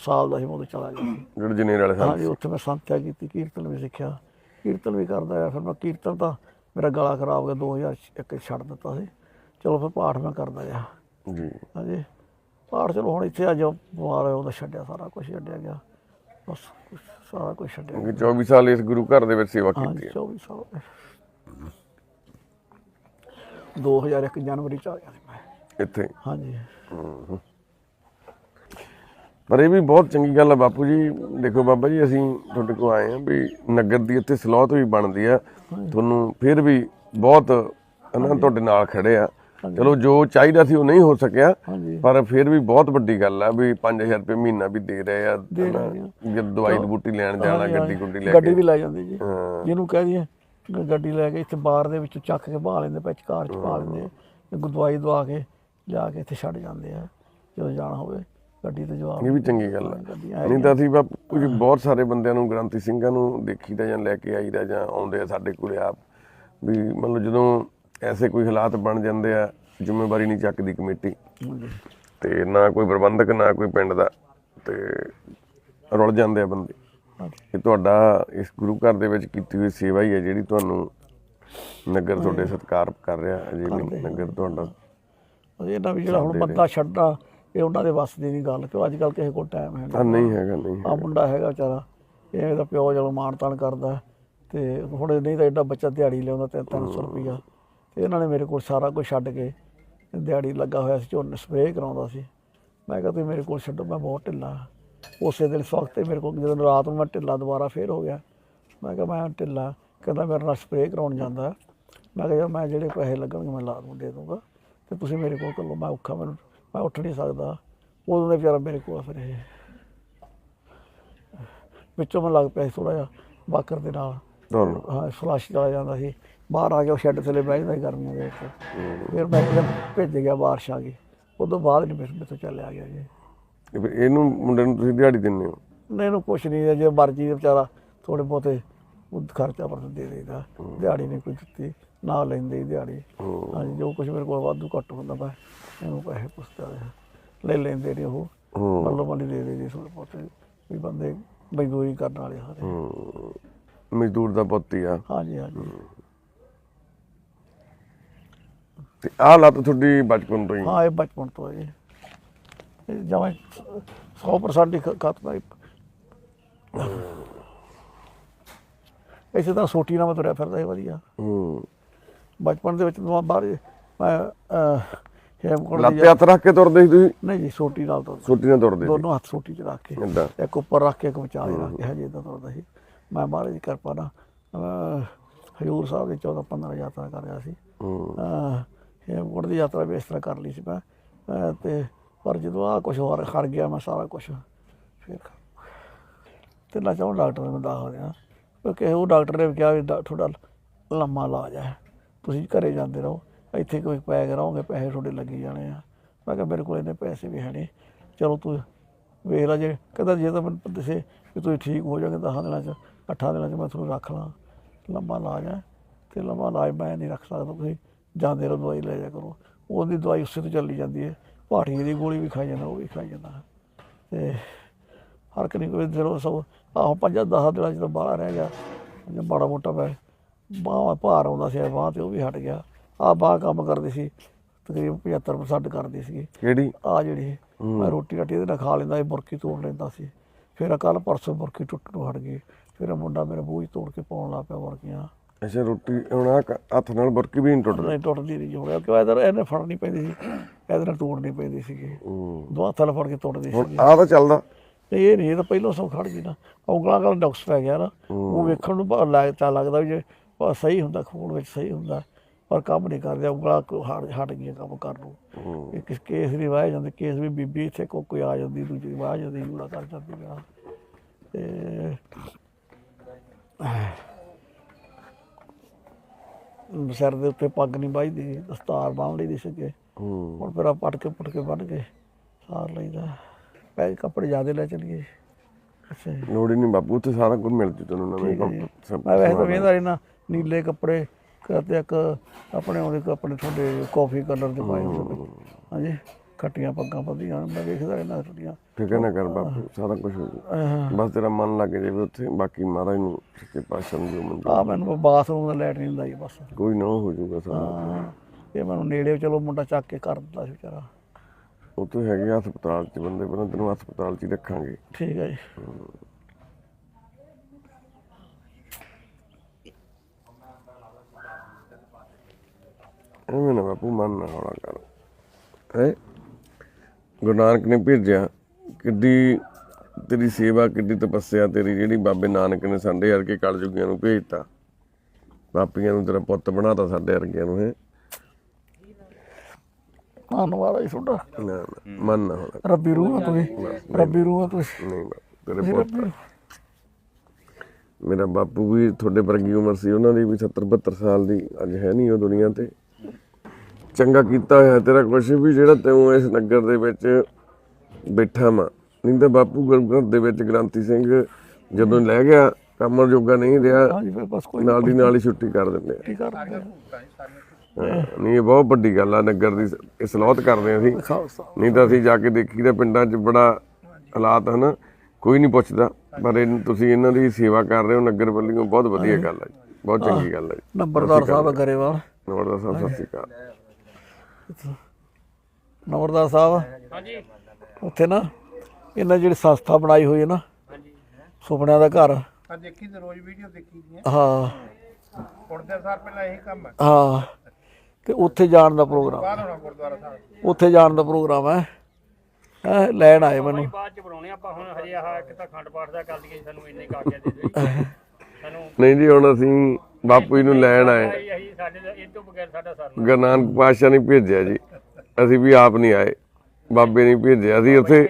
ਸਾਲ ਦਾ ਸੀ ਮੈਂ ਉਦੋਂ ਚਲਾ ਗਿਆ ਸੀ। ਜਿਹੜੇ ਜਨੇਰ ਵਾਲੇ ਸਾਹ ਹਾਂਜੀ ਉੱਥੇ ਮੈਂ ਸੰਥਿਆ ਕੀਤੀ ਕੀਰਤਨ ਵੀ ਸਿੱਖਿਆ। ਕੀਰਤਨ ਵੀ ਕਰਦਾ ਰਿਹਾ। ਫਿਰ ਮੈਂ ਕੀਰਤਨ ਤਾਂ ਮੇਰਾ ਗਲਾ ਖਰਾਬ ਹੋ ਗਿਆ 2001 ਚ ਛੱਡ ਦਿੱਤਾ ਸੀ। ਚਲੋ ਫਿਰ ਪਾਠ ਮੈਂ ਕਰਦਾ ਰਿਹਾ। ਜੀ। ਹਾਂਜੀ। ਪਾਠ ਚਲੋ ਹੁਣ ਇੱਥੇ ਅੱਜ ਬਿਮਾਰ ਹੋਇਆ ਉਹਦਾ ਛੱਡਿਆ ਸਾਰਾ ਕੁਝ ਛੱਡਿਆ ਗਿਆ। ਬਸ ਕੁਛ- ਸਾਰਾ ਕੁਝ ਛੱਡਿਆ। ਕਿਉਂਕਿ 24 ਸਾਲ ਇਸ ਗੁਰੂ ਘਰ ਦੇ ਵਿੱਚ ਸੇਵਾ ਕੀਤੀ ਹੈ। 24 ਸਾਲ 2001 ਜਨਵਰੀ ਚ ਆ ਗਿਆ ਸੀ ਮੈਂ। ਇੱਥੇ। ਹਾਂਜੀ। ਪਰ ਇਹ ਵੀ ਬਹੁਤ ਚੰਗੀ ਗੱਲ ਹੈ ਬਾਪੂ ਜੀ। ਦੇਖੋ ਬਾਬਾ ਜੀ ਅਸੀਂ ਤੁਹਾਡੇ ਕੋਲ ਆਏ ਹਾਂ ਵੀ ਨਗਰ ਦੀ ਇੱਥੇ ਸਲੋਤ ਵੀ ਬਣਦੀ ਆ। ਤੁਹਾਨੂੰ ਫਿਰ ਵੀ ਬਹੁਤ ਇਹਨਾਂ ਤੁਹਾਡੇ ਨਾਲ ਖੜੇ ਆ। ਚਲੋ ਜੋ ਚਾਹੀਦਾ ਸੀ ਉਹ ਨਹੀਂ ਹੋ ਸਕਿਆ ਪਰ ਫਿਰ ਵੀ ਬਹੁਤ ਵੱਡੀ ਗੱਲ ਆ ਵੀ 5000 ਰੁਪਏ ਮਹੀਨਾ ਵੀ ਦੇ ਰਹੇ ਆ ਆ। ਜਦ ਦਵਾਈ ਦੀ ਬੂਟੀ ਲੈਣ ਜਾਣਾ ਗੱਡੀ ਗੁੱਡੀ ਲੈ ਗੱਡੀ ਕੇ। ਵੀ ਲੈ ਜਾਂਦੇ ਜੀ। ਜਿਹਨੂੰ ਕਹਿ ਦਈਏ ਗੱਡੀ ਲੈ ਕੇ ਇੱਥੇ ਬਾਰ ਦੇ ਵਿੱਚੋਂ ਚੱਕ ਕੇ ਬਾਹ ਲੈਂਦੇ ਵਿੱਚ ਕਾਰ ਚ ਪਾ ਲੈਂਦੇ ਤੇ ਦਵਾਈ ਦਵਾ ਕੇ ਜਾ ਕੇ ਇੱਥੇ ਛੱਡ ਜਾਂਦੇ ਆ ਜਦੋਂ ਜਾਣਾ ਹੋਵੇ ਗੱਡੀ ਤੇ ਜਵਾਬ ਇਹ ਵੀ ਚੰਗੀ ਗੱਲ ਆ। ਨਹੀਂ ਤਾਂ ਅਸੀਂ ਜੀ ਬਹੁਤ ਸਾਰੇ ਬੰਦਿਆਂ ਨੂੰ ਗ੍ਰੰਥੀ ਸਿੰਘਾਂ ਨੂੰ ਦੇਖੀਦਾ ਜਾਂ ਲੈ ਕੇ ਆਈਦਾ ਜਾਂ ਆਉਂਦੇ ਆ ਸਾਡੇ ਕੋਲੇ ਆਪ ਵੀ ਮਤਲਬ ਜਦੋਂ ਐਸੇ ਕੋਈ ਹਾਲਾਤ ਬਣ ਜਾਂਦੇ ਆ ਜ਼ਿੰਮੇਵਾਰੀ ਨਹੀਂ ਚੱਕਦੀ ਕਮੇਟੀ। ਤੇ ਨਾ ਕੋਈ ਪ੍ਰਬੰਧਕ ਨਾ ਕੋਈ ਪਿੰਡ ਦਾ ਤੇ ਰੁਲ ਜਾਂਦੇ ਆ ਬੰਦੇ। ਇਹ ਤੁਹਾਡਾ ਇਸ ਗੁਰੂ ਘਰ ਦੇ ਵਿੱਚ ਕੀਤੀ ਹੋਈ ਸੇਵਾ ਹੀ ਹੈ ਜਿਹੜੀ ਤੁਹਾਨੂੰ ਨਗਰ ਤੁਹਾਡੇ ਸਤਿਕਾਰ ਕਰ ਰਿਹਾ ਅਜੇ ਵੀ ਨਗਰ ਤੁਹਾਡਾ ਇਹਨਾਂ ਵੀ ਜਿਹੜਾ ਹੁਣ ਬੰਦਾ ਛੱਡਣਾ ਇਹ ਉਹਨਾਂ ਦੇ ਵੱਸ ਦੀ ਨਹੀਂ ਗੱਲ ਕਿਉਂ ਅੱਜ ਕੱਲ ਕਿਸੇ ਕੋਲ ਟਾਈਮ ਹੈ ਨਹੀਂ ਹੈਗਾ ਨਹੀਂ ਆ ਮੁੰਡਾ ਹੈਗਾ ਵਿਚਾਰਾ ਇਹ ਇਹਦਾ ਪਿਓ ਚਲੋ ਮਾਣ ਤਾਣ ਕਰਦਾ ਤੇ ਹੁਣ ਨਹੀਂ ਤਾਂ ਐਡਾ ਬੱਚਾ ਦਿਹਾੜੀ ਲਿਆਉਂਦਾ ਤੇ 300 ਰੁਪਈਆ। ਤੇ ਇਹਨਾਂ ਨੇ ਮੇਰੇ ਕੋਲ ਸਾਰਾ ਕੁਝ ਛੱਡ ਕੇ ਦਿਹਾੜੀ ਲੱਗਾ ਹੋਇਆ ਸੀ ਝੋਨੇ ਸਪਰੇਅ ਕਰਾਉਂਦਾ ਸੀ। ਮੈਂ ਕਿਹਾ ਤੁਸੀਂ ਮੇਰੇ ਕੋਲ ਛੱਡੋ ਮੈਂ ਬਹੁਤ ਢਿੱਲਾ। ਉਸੇ ਦਿਨ ਸਵਖਤ ਮੇਰੇ ਕੋਲ ਜਦੋਂ ਰਾਤ ਨੂੰ ਮੈਂ ਢਿੱਲਾ ਦੁਬਾਰਾ ਫੇਰ ਹੋ ਗਿਆ। ਮੈਂ ਕਿਹਾ ਮੈਂ ਢਿੱਲਾ ਕਹਿੰਦਾ ਮੇਰੇ ਨਾਲ ਸਪਰੇਅ ਕਰਾਉਣ ਜਾਂਦਾ ਮੈਂ ਕਿਹਾ ਮੈਂ ਜਿਹੜੇ ਪੈਸੇ ਲੱਗਣਗੇ ਮੈਂ ਲਾ ਦੂੰ ਦੇ ਦੂੰਗਾ। ਤੇ ਤੁਸੀਂ ਮੇਰੇ ਕੋਲ ਕੱਲੋ ਮੈਂ ਔਖਾ ਮੈਨੂੰ ਮੈਂ ਉੱਠ ਨਹੀਂ ਸਕਦਾ। ਉਦੋਂ ਦੇ ਵਿਚਾਰਾ ਮੇਰੇ ਕੋਲ ਆ ਫਿਰ ਇਹ। ਵਿੱਚੋਂ ਮੈਂ ਲੱਗ ਪਿਆ ਥੋੜਾ ਜਿਹਾ ਬਾਕਰ ਦੇ ਨਾਲ। ਹਾਂ। ਫਲਸ਼ ਚਲਾ ਜਾਂਦਾ ਸੀ। ਬਾਹਰ ਆ ਉਹ ਸ਼ੈੱਡ ਥੱਲੇ ਬਹਿ ਜਾਂਦਾ ਸੀ ਗਰਮੀਆਂ ਦੇ ਵਿੱਚ। ਫਿਰ ਮੈਂ ਇੱਕ ਦਿਨ ਭੇਜ ਗਿਆ ਬਾਰਿਸ਼ ਆ ਗਈ। ਉਦੋਂ ਬਾਅਦ ਨਹੀਂ ਮੇਰੇ ਮੇਰੇ ਤੋਂ ਚੱਲਿਆ ਗਿਆ ਜੀ। ਫਿਰ ਇਹਨੂੰ ਮੁੰਡੇ ਨੂੰ ਤੁਸੀਂ ਦਿਹਾੜੀ ਦਿੰਦੇ ਹੋ? ਨਹੀਂ ਇਹਨੂੰ ਕੁਛ ਨਹੀਂ ਜੇ ਮਰਜ਼ੀ ਦੇ ਵਿਚਾਰਾ ਥੋੜੇ ਬਹੁਤੇ ਉਹ ਖਰਚਾ ਪਰ ਦੇ ਦੇਦਾ ਦਿਹਾੜੀ ਨਹੀਂ ਕੋਈ ਦਿੱਤੀ ਨਾ ਲੈਂਦੇ ਦਿਹਾੜੀ। ਹਾਂਜੀ ਜੋ ਕੁਝ ਮੇਰੇ ਕੋਲ ਵਾਧੂ ਘੱਟ ਹੁੰਦਾ ਮੈਂ ਇਹਨੂੰ ਪੈਸੇ ਪੁੱਛਦਾ ਰਿਹਾ। ਲੈ ਲੈਂਦੇ ਨੇ ਉਹ। ਮੱਲੋ ਮੱਲੀ ਦੇ ਦੇ ਜੀ ਥੋੜੇ ਬਹੁਤੇ ਵੀ ਬੰਦੇ ਮਜ਼ਦੂਰੀ ਕਰਨ ਵਾਲੇ ਸਾਰੇ। ਹੂੰ। ਮਜ਼ਦੂਰ ਦਾ ਪੁੱਤ ਹੀ ਆ। ਹਾਂਜੀ ਹਾਂਜੀ। ਤੇ ਆਹ ਲੱਤ ਤੁਹਾਡੀ ਬਚਪਨ ਤੋਂ ਹੀ ਹਾਂ। ਇਹ ਬਚਪਨ ਤੋਂ ਹੈ ਜੀ। ਇਹ ਜਮਾਂ 100% ਹੀ ਖ- ਖਤਮ ਹੈ। ਇਸੇ ਤਰ੍ਹਾਂ ਸੋਟੀ ਨਾਲ ਮੈਂ ਤੁਰਿਆ ਫਿਰਦਾ ਸੀ ਵਧੀਆ। ਹੂੰ। ਬਚਪਨ ਦੇ ਵਿੱਚ ਮੈਂ ਬਾਹਰ ਮੈਂ ਅਹ, ਹੇਮਕੁੰਟ ਲੱਤ ਦੀ ਤੇ ਹੱਥ ਰੱਖ ਕੇ ਤੁਰਦੇ ਸੀ ਤੁਸੀਂ? ਨਹੀਂ ਜੀ ਸੋਟੀ ਨਾਲ ਤੁਰਦਾ ਛੋਟੀ ਨਾਲ ਤੁਰਦੇ ਦੋਨੋਂ ਹੱਥ ਸੋਟੀ 'ਚ ਰੱਖ ਕੇ। ਇੱਕ ਉੱਪਰ ਰੱਖ ਕੇ ਇੱਕ ਵਿਚਾਲੇ ਰੱਖ ਕੇ ਹਜੇ ਇਦਾਂ ਤੁਰਦਾ ਸੀ। ਮੈਂ ਮਹਾਰਾਜ ਦੀ ਕਿਰਪਾ ਨਾਲ ਹਜ਼ੂਰ ਸਾਹਿਬ ਦੀ 14 15 ਯਾਤਰਾ ਕਰ ਰਿਹਾ ਸੀ। ਹੂੰ। ਹੇਮਕੁੰਟ ਦੀ ਯਾਤਰਾ ਵੀ ਇਸ ਤਰ੍ਹਾਂ ਕਰ ਲਈ ਸੀ ਮੈਂ। ਅਹ, ਤੇ ਪਰ ਜਦੋਂ ਆ ਕੁਝ ਹੋਰ ਖੜ ਗਿਆ ਮੈਂ ਸਾਰਾ ਕੁਝ ਫਿਰ ਤੇ ਨਾ ਚਾਹੁੰ ਡਾਕਟਰ ਨੂੰ ਮੈਨੂੰ ਦੱਸ ਦਿਆ। ਕਿਉਂਕਿ ਉਹ ਡਾਕਟਰ ਨੇ ਵੀ ਕਿਹਾ ਵੀ ਡਾ- ਤੁਹਾਡਾ ਲੰਮਾ ਇਲਾਜ ਹੈ। ਤੁਸੀਂ ਘਰੇ ਜਾਂਦੇ ਰਹੋ। ਇੱਥੇ ਕੋਈ ਪੈ ਕੇ ਰਹੋਗੇ ਪੈਸੇ ਤੁਹਾਡੇ ਲੱਗੀ ਜਾਣੇ ਆ। ਮੈਂ ਕਿਹਾ ਮੇਰੇ ਕੋਲ ਇੰਨੇ ਪੈਸੇ ਵੀ ਹੈ ਨਹੀਂ। ਚਲੋ ਤੂੰ ਵੇਖ ਲੈ ਜੇ। ਕਹਿੰਦਾ ਜੇ ਤਾਂ ਮੈਨੂੰ ਦੱਸੇ ਕਿ ਤੁਸੀਂ ਠੀਕ ਹੋ ਜਾਓਗੇ ਦਸਾਂ ਦਿਨਾਂ ਚ ਅੱਠਾਂ ਦਿਨਾਂ ਚ ਮੈਂ ਤੁਹਾਨੂੰ ਰੱਖ ਲਾਂ। ਲੰਮਾ ਇਲਾਜ ਹੈ। ਤੇ ਲੰਮਾ ਇਲਾਜ ਮੈਂ ਨਹੀਂ ਰੱਖ ਸਕਦਾ ਤੁਸੀਂ। ਜਾਂਦੇ ਰਹੋ ਦਵਾਈ ਲੈ ਜਾ ਕਰੋ। ਉਹਦੀ ਦਵਾਈ ਉਸੇ ਤੋਂ ਚੱਲੀ ਜਾਂਦੀ ਹੈ। ਪਾਠੀ ਦੀ ਗੋਲੀ ਵੀ ਖਾਈ ਜਾਂਦਾ ਉਹ ਵੀ ਖਾਈ ਜਾਂਦਾ। ਤੇ ਹਰ ਕਨੀ ਕੋਈ ਦਿਲੋਂ ਸਭ ਆਹ ਪੰਜਾਂ ਦਸਾਂ ਦਿਨਾਂ ਚ ਤਾਂ ਬਾਹਰ ਰਹਿ ਗਿਆ। ਜੇ ਮਾੜਾ ਮੋਟਾ ਮੈਂ ਬਾਹਾਂ ਭਾਰ ਆਉਂਦਾ ਸੀ ਬਾਹ ਤੇ ਉਹ ਵੀ ਹਟ ਗਿਆ। ਆ ਬਾਹ ਕੰਮ ਕਰਦੀ ਸੀ ਤਕਰੀਬਨ 75% ਕਰਦੀ ਸੀ ਕਿਹੜੀ? ਆ ਜਿਹੜੀ ਮੈਂ ਰੋਟੀ ਰਾਟੀ ਇਹਦੇ ਨਾਲ ਖਾ ਲੈਂਦਾ ਸੀ ਬੁਰਕੀ ਤੋੜ ਲੈਂਦਾ ਸੀ। ਫਿਰ ਕੱਲ ਪਰਸੋਂ ਬੁਰਕੀ ਟੁੱਟਣ ਨੂੰ ਹਟ ਗਈ। ਫਿਰ ਮੁੰਡਾ ਮੇਰੇ ਬੂਝ ਤੋੜ ਕੇ ਪਾਉਣ ਲੱਗ ਪਿਆ ਬੁਰਕੀਆਂ ਅੱਛਾ ਰੋਟੀ ਹੁਣ ਆਹ ਕ- ਹੱਥ ਨਾਲ ਬੁਰਕੀ ਵੀ ਨਹੀਂ ਟੁੱਟਦੀ। ਨਹੀਂ ਟੁੱਟਦੀ ਨਹੀਂ ਗਿਆ ਕਿਉਂ ਇਹਦੇ ਇਹਨੇ ਫੜਨੀ ਪੈਂਦੀ ਸੀ ਇਹਦੇ ਨਾਲ ਤੋੜਨੀ ਪੈਂਦੀ ਸੀਗੀ। ਹੂੰ। ਦੋ ਹੱਥਾਂ ਨਾਲ ਫੜ ਕੇ ਤੋੜਦੀ ਸੀ ਹੁਣ ਆਹ ਤਾਂ ਚੱਲਦਾ। ਤੇ ਇਹ ਨਹੀਂ ਇਹ ਤਾਂ ਪਹਿਲਾਂ ਸਭ ਖੜ ਗਈ ਨਾ। ਉਂਗਲਾਂ ਨਾਲ ਡੌਕਸ ਪੈ ਗਿਆ ਨਾ। ਉਹ ਵੇਖਣ ਨੂੰ ਭਾਰ ਲੱਗਦਾ ਲੱਗਦਾ ਵੀ ਜੇ ਸਹੀ ਹੁੰਦਾ ਖੂਨ ਵਿੱਚ ਸਹੀ ਹੁੰਦਾ ਪਰ ਕੰਮ ਨਹੀਂ ਕਰਦੇ ਉਂਗਲਾਂ ਕੋ ਹਟ ਹਟ ਗਈਆਂ ਕੰਮ ਕਰਨ ਨੂੰ। ਇਹ ਕਿਸ ਕੇਸ ਨਹੀਂ ਵਾਹ ਜਾਂਦੇ ਕੇਸ ਵੀ ਬੀਬੀ ਇੱਥੇ ਕੋ ਕੋਈ ਆ ਜਾਂਦੀ ਦੂਜੀ ਵਾਹ ਜਾਂਦੀ ਜੂੜਾ ਕਰ ਜਾਂਦੀ ਆ। ਤੇ ਸਿਰ ਦੇ ਉੱਤੇ ਪੱਗ ਨਹੀਂ ਬਾਈਦੀ ਦਸਤਾਰ ਬੰਨ ਲਈ ਦੀ ਸੀਗੇ ਹੂੰ। ਹੁਣ ਫਿਰ ਆ ਪਟ ਕੇ ਪੁੱਟ ਕੇ ਬੰਨ ਕੇ ਸਾਰ ਲਈਦਾ। ਪੈ ਕੱਪੜੇ ਜ਼ਿਆਦੇ ਲੈ ਚਲੀਏ। ਅੱਛਾ ਲੋੜ ਹੀ ਨਹੀਂ ਬਾਪੂ ਉੱਥੇ ਸਾਰਾ ਕੁਝ ਮਿਲ ਜੂ ਤੈਨੂੰ ਨਵੇਂ ਠੀਕ ਹੈ ਜੀ। ਕੰਪ- ਸਭ ਮੈਂ ਵੈਸੇ ਤਾਂ। ਵੇਖਦਾ ਰਹਿਣਾ ਨੀਲੇ ਕੱਪੜੇ ਤੇ ਇੱਕ ਆਪਣੇ ਉਹਦੇ ਆਪਣੇ ਤੁਹਾਡੇ ਕਾਫੀ ਕਲਰ ਦੇ ਪਾਏ ਹੁੰਦੇ। ਹਾਂਜੀ। ਖੱਟੀਆਂ ਪੱਗਾਂ ਬੱਧੀਆਂ ਮੈਂ ਵੇਖਦਾ ਰਹਿਣਾ ਤੁਹਾਡੀਆਂ ਫਿਕਰ ਨਾ ਕਰ ਬਾਪੂ ਸਾਰਾ ਕੁਝ ਹੋ ਜੂ ਬਸ ਤੇਰਾ ਮਨ ਲੱਗ ਜਾਵੇ ਉੱਥੇ ਬਾਕੀ ਮਹਾਰਾਜ ਨੂੰ ਸੱਚੇ ਪਾਤਸ਼ਾਹ ਨੂੰ ਜੋ ਮਨਜ਼ੂਰ ਆ ਮੈਨੂੰ ਬਾਥਰੂਮ ਦਾ ਲੈਟਰਿਨ ਦਾ ਹੀ ਬਸ। ਕੋਈ ਨਾ ਹੋ ਜਾਊਗਾ ਸਾਰਾ ਇਹ ਮੈਨੂੰ ਨੇੜੇ ਚਲੋ ਮੁੰਡਾ ਚੱਕ ਕੇ ਕਰ ਦਿੰਦਾ ਸੀ ਵਿਚਾਰਾ। ਉੱਥੇ ਹੈਗੇ ਹਸਪਤਾਲ 'ਚ ਬੰਦੇ ਪਹਿਲਾਂ ਤੈਨੂੰ ਹਸਪਤਾਲ 'ਚ ਹੀ ਰੱਖਾਂਗੇ। ਠੀਕ ਹੈ ਜੀ। ਐਵੇਂ ਨਾ ਬਾਪੂ ਮਨ ਨਾ ਹੌਲਾ ਕਰ। ਹੈ? ਗੁਰੂ ਨਾਨਕ ਨੇ ਭੇਜਿਆ ਕਿੱਡੀ ਤੇਰੀ ਸੇਵਾ ਕਿੱਡੀ ਤਪੱਸਿਆ ਤੇਰੀ ਜਿਹੜੀ ਬਾਬੇ ਨਾਨਕ ਨੇ ਸਾਡੇ ਵਰਗੇ ਕਲਯੁਗੀਆਂ ਨੂੰ ਭੇਜਤਾ। ਪਾਪੀਆਂ ਨੂੰ ਤੇਰਾ ਪੁੱਤ ਬਣਾਤਾ ਸਾਡੇ ਵਰਗਿਆਂ ਨੂੰ ਹੈ। ਧੰਨਵਾਦ ਹੈ ਜੀ ਤੁਹਾਡਾ। ਨਾ ਨਾ, ਮਨ ਨਾ ਕਰ। ਰੱਬੀ ਰੂਹ ਤੁਸੀਂ। ਰੱਬੀ ਰੂਹ ਤੁਸੀਂ। ਨਹੀਂ ਤੇਰੇ ਪੁੱਤ। ਮੇਰਾ ਬਾਪੂ ਵੀ ਤੁਹਾਡੇ ਵਰਗੀ ਉਮਰ ਸੀ ਉਹਨਾਂ ਦੀ ਵੀ 70 72 ਸਾਲ ਦੀ ਅੱਜ ਹੈ ਨਹੀਂ ਉਹ ਦੁਨੀਆ ਤੇ। ਚੰਗਾ ਕੀਤਾ ਹੋਇਆ ਤੇਰਾ ਕੁਛ ਵੀ ਜਿਹੜਾ ਤੈਨੂੰ ਇਸ ਨਗਰ ਦੇ ਵਿੱਚ ਬੈਠਾ ਮਾ ਨਹੀਂ ਤਾਂ ਬਾਪੂ ਗੁਰੂ ਘਰ ਦੇ ਵਿੱਚ ਗ੍ਰਾਂਤੀ ਸਿੰਘ ਜਦੋਂ ਲੈ ਗਿਆ ਕੰਮ ਜੋਗਾ ਨਹੀਂ ਰਿਹਾ ਹਾਂਜੀ ਫਿਰ ਬਸ ਕੋਈ ਨਾਲ ਦੀ ਨਾਲ ਹੀ ਛੁੱਟੀ ਕਰ ਦਿੰਦੇ ਆ। ਨਹੀਂ ਇਹ ਬਹੁਤ ਵੱਡੀ ਗੱਲ ਆ ਨਗਰ ਦੀ ਇਹ ਸਲੋਤ ਕਰਦੇ ਆ ਅਸੀਂ। ਨਹੀਂ ਤਾਂ ਅਸੀਂ ਜਾ ਕੇ ਦੇਖੀ ਤਾਂ ਪਿੰਡਾਂ 'ਚ ਬੜਾ ਹਾਲਾਤ ਹਨ ਕੋਈ ਨਹੀਂ ਪੁੱਛਦਾ ਪਰ ਤੁਸੀਂ ਇਹਨਾਂ ਦੀ ਸੇਵਾ ਕਰ ਰਹੇ ਹੋ ਨਗਰ ਵੱਲੋਂ ਬਹੁਤ ਵਧੀਆ ਗੱਲ ਹੈ ਜੀ ਬਹੁਤ ਚੰਗੀ ਗੱਲ ਹੈ ਜੀ। ਨੰਬਰਦਾਰ ਸਾਹਿਬ ਗਰੇਵਾਲ। ਨਵਰਦਾ ਸਾਹਿਬ ਸਤਿ ਸ਼੍ਰੀ ਅਕਾਲ। ਨੰਬਰਦਾਰ ਸਾਹਿਬ। ਹਾਂਜੀ। ਉੱਥੇ ਨਾ ਇਹਨਾਂ ਜਿਹੜੀ ਸੰਸਥਾ ਬਣਾਈ ਹੋਈ ਹੈ ਨਾ ਹਾਂਜੀ। ਸੁਪਨਿਆਂ ਦਾ ਘਰ। ਆ ਦੇਖੀ ਤੇ ਰੋਜ਼ ਵੀਡੀਓ ਦੇਖੀ ਦੀਆਂ। ਹਾਂ। ਹੁਣ ਦੇ ਸਾਰ ਪਹਿਲਾਂ ਇਹੀ ਕੰਮ ਹੈ। ਹਾਂ। ਤੇ ਉੱਥੇ ਜਾਣ ਦਾ ਪ੍ਰੋਗਰਾਮ। ਬਾਹਰ ਹੋਣਾ ਗੁਰਦੁਆਰਾ ਸਾਹਿਬ। ਉੱਥੇ ਜਾਣ ਦਾ ਪ੍ਰੋਗਰਾਮ ਹੈ। ਹੈਂ, ਲੈਣ ਆਏ ਮੈਨੂੰ। ਬਾਅਦ ਚ ਬਣਾਉਣੇ ਆਪਾਂ ਹੁਣ ਹਜੇ ਆਹ ਇੱਕ ਤਾਂ ਖੰਡ ਪਾਠ ਦਾ ਕਰ ਲਈਏ ਸਾਨੂੰ ਇੰਨੇ ਕਾਗਜ਼ ਦੇ ਦੇ *laughs* ਸਾਨੂੰ ਨਹੀਂ ਜੀ ਹੁਣ ਅਸੀਂ ਬਾਪੂ ਜੀ ਨੂੰ ਲੈਣ ਆਏ। ਅਸੀਂ ਸਾਡੇ ਦਾ- ਇਹ ਤੋਂ ਬਗੈਰ ਸਾਡਾ ਸਰਨਾ ਗੁਰੂ ਨਾਨਕ ਪਾਤਸ਼ਾਹ ਨੇ ਭੇਜਿਆ ਜੀ। ਅਸੀਂ ਵੀ ਆਪ ਨਹੀਂ ਆਏ। ਬਾਬੇ ਨੇ ਭੇਜਿਆ। ਅਸੀਂ ਉੱਥੇ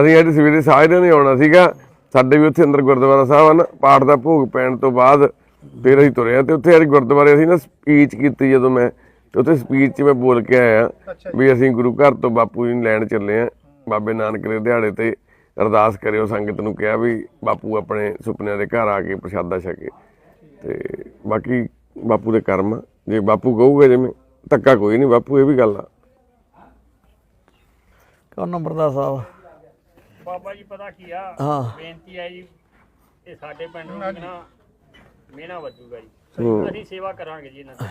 ਅਸੀਂ ਅੱਜ ਸਵੇਰੇ ਸਾਜਰੇ ਨੇ ਆਉਣਾ ਸੀਗਾ। ਸਾਡੇ ਵੀ ਉੱਥੇ ਅੰਦਰ ਗੁਰਦੁਆਰਾ ਸਾਹਿਬ ਹਨ ਪਾਠ ਦਾ ਭੋਗ ਪੈਣ ਤੋਂ ਬਾਅਦ ਫਿਰ ਅਸੀਂ ਤੁਰੇ ਆ। ਤੇ ਉੱਥੇ ਅੱਜ ਗੁਰਦੁਆਰੇ ਅਸੀਂ ਨਾ ਸਪੀਚ ਕੀਤੀ ਜਦੋਂ ਮੈਂ। ਤੇ ਉੱਥੇ ਸਪੀਚ 'ਚ ਮੈਂ ਬੋਲ ਕੇ ਆਇਆ ਵੀ ਅਸੀਂ ਗੁਰੂ ਘਰ ਤੋਂ ਬਾਪੂ ਜੀ ਨੂੰ ਲੈਣ ਚੱਲੇ ਆ। ਬਾਬੇ ਨਾਨਕ ਦੇ ਦਿਹਾੜੇ ਤੇ ਅਰਦਾਸ ਕਰਿਓ। ਸੰਗਤ ਨੂੰ ਕਿਹਾ ਵੀ ਬਾਪੂ ਆਪਣੇ ਸੁਪਨਿਆਂ ਦੇ ਘਰ ਆ ਕੇ ਪ੍ਰਸ਼ਾਦਾ ਛਕੇ। ਤੇ ਬਾਕੀ ਬਾਪੂ ਦੇ ਕਰਮ। ਜੇ ਬਾਪੂ ਕਹੂਗਾ ਜਿਵੇਂ ਧੱਕਾ ਕੋਈ ਨਹੀਂ ਬਾਪੂ ਇਹ ਵੀ ਗੱਲ ਆ। ਕੌਣ ਨੰਬਰਦਾਰ ਸਾਹਿਬ? ਬਾਬਾ ਜੀ ਪਤਾ ਕੀ ਆ? ਹਾਂ। ਬੇਨਤੀ ਹੈ ਜੀ ਇਹ ਸਾਡੇ ਪਿੰਡ ਨੂੰ ਨਾ ਮਿਹਣਾ ਵੱਜੂਗਾ ਜੀ। ਅਸੀਂ ਸੇਵਾ ਕਰਾਂਗੇ ਜੀ ਇਹਨਾਂ ਦੀ।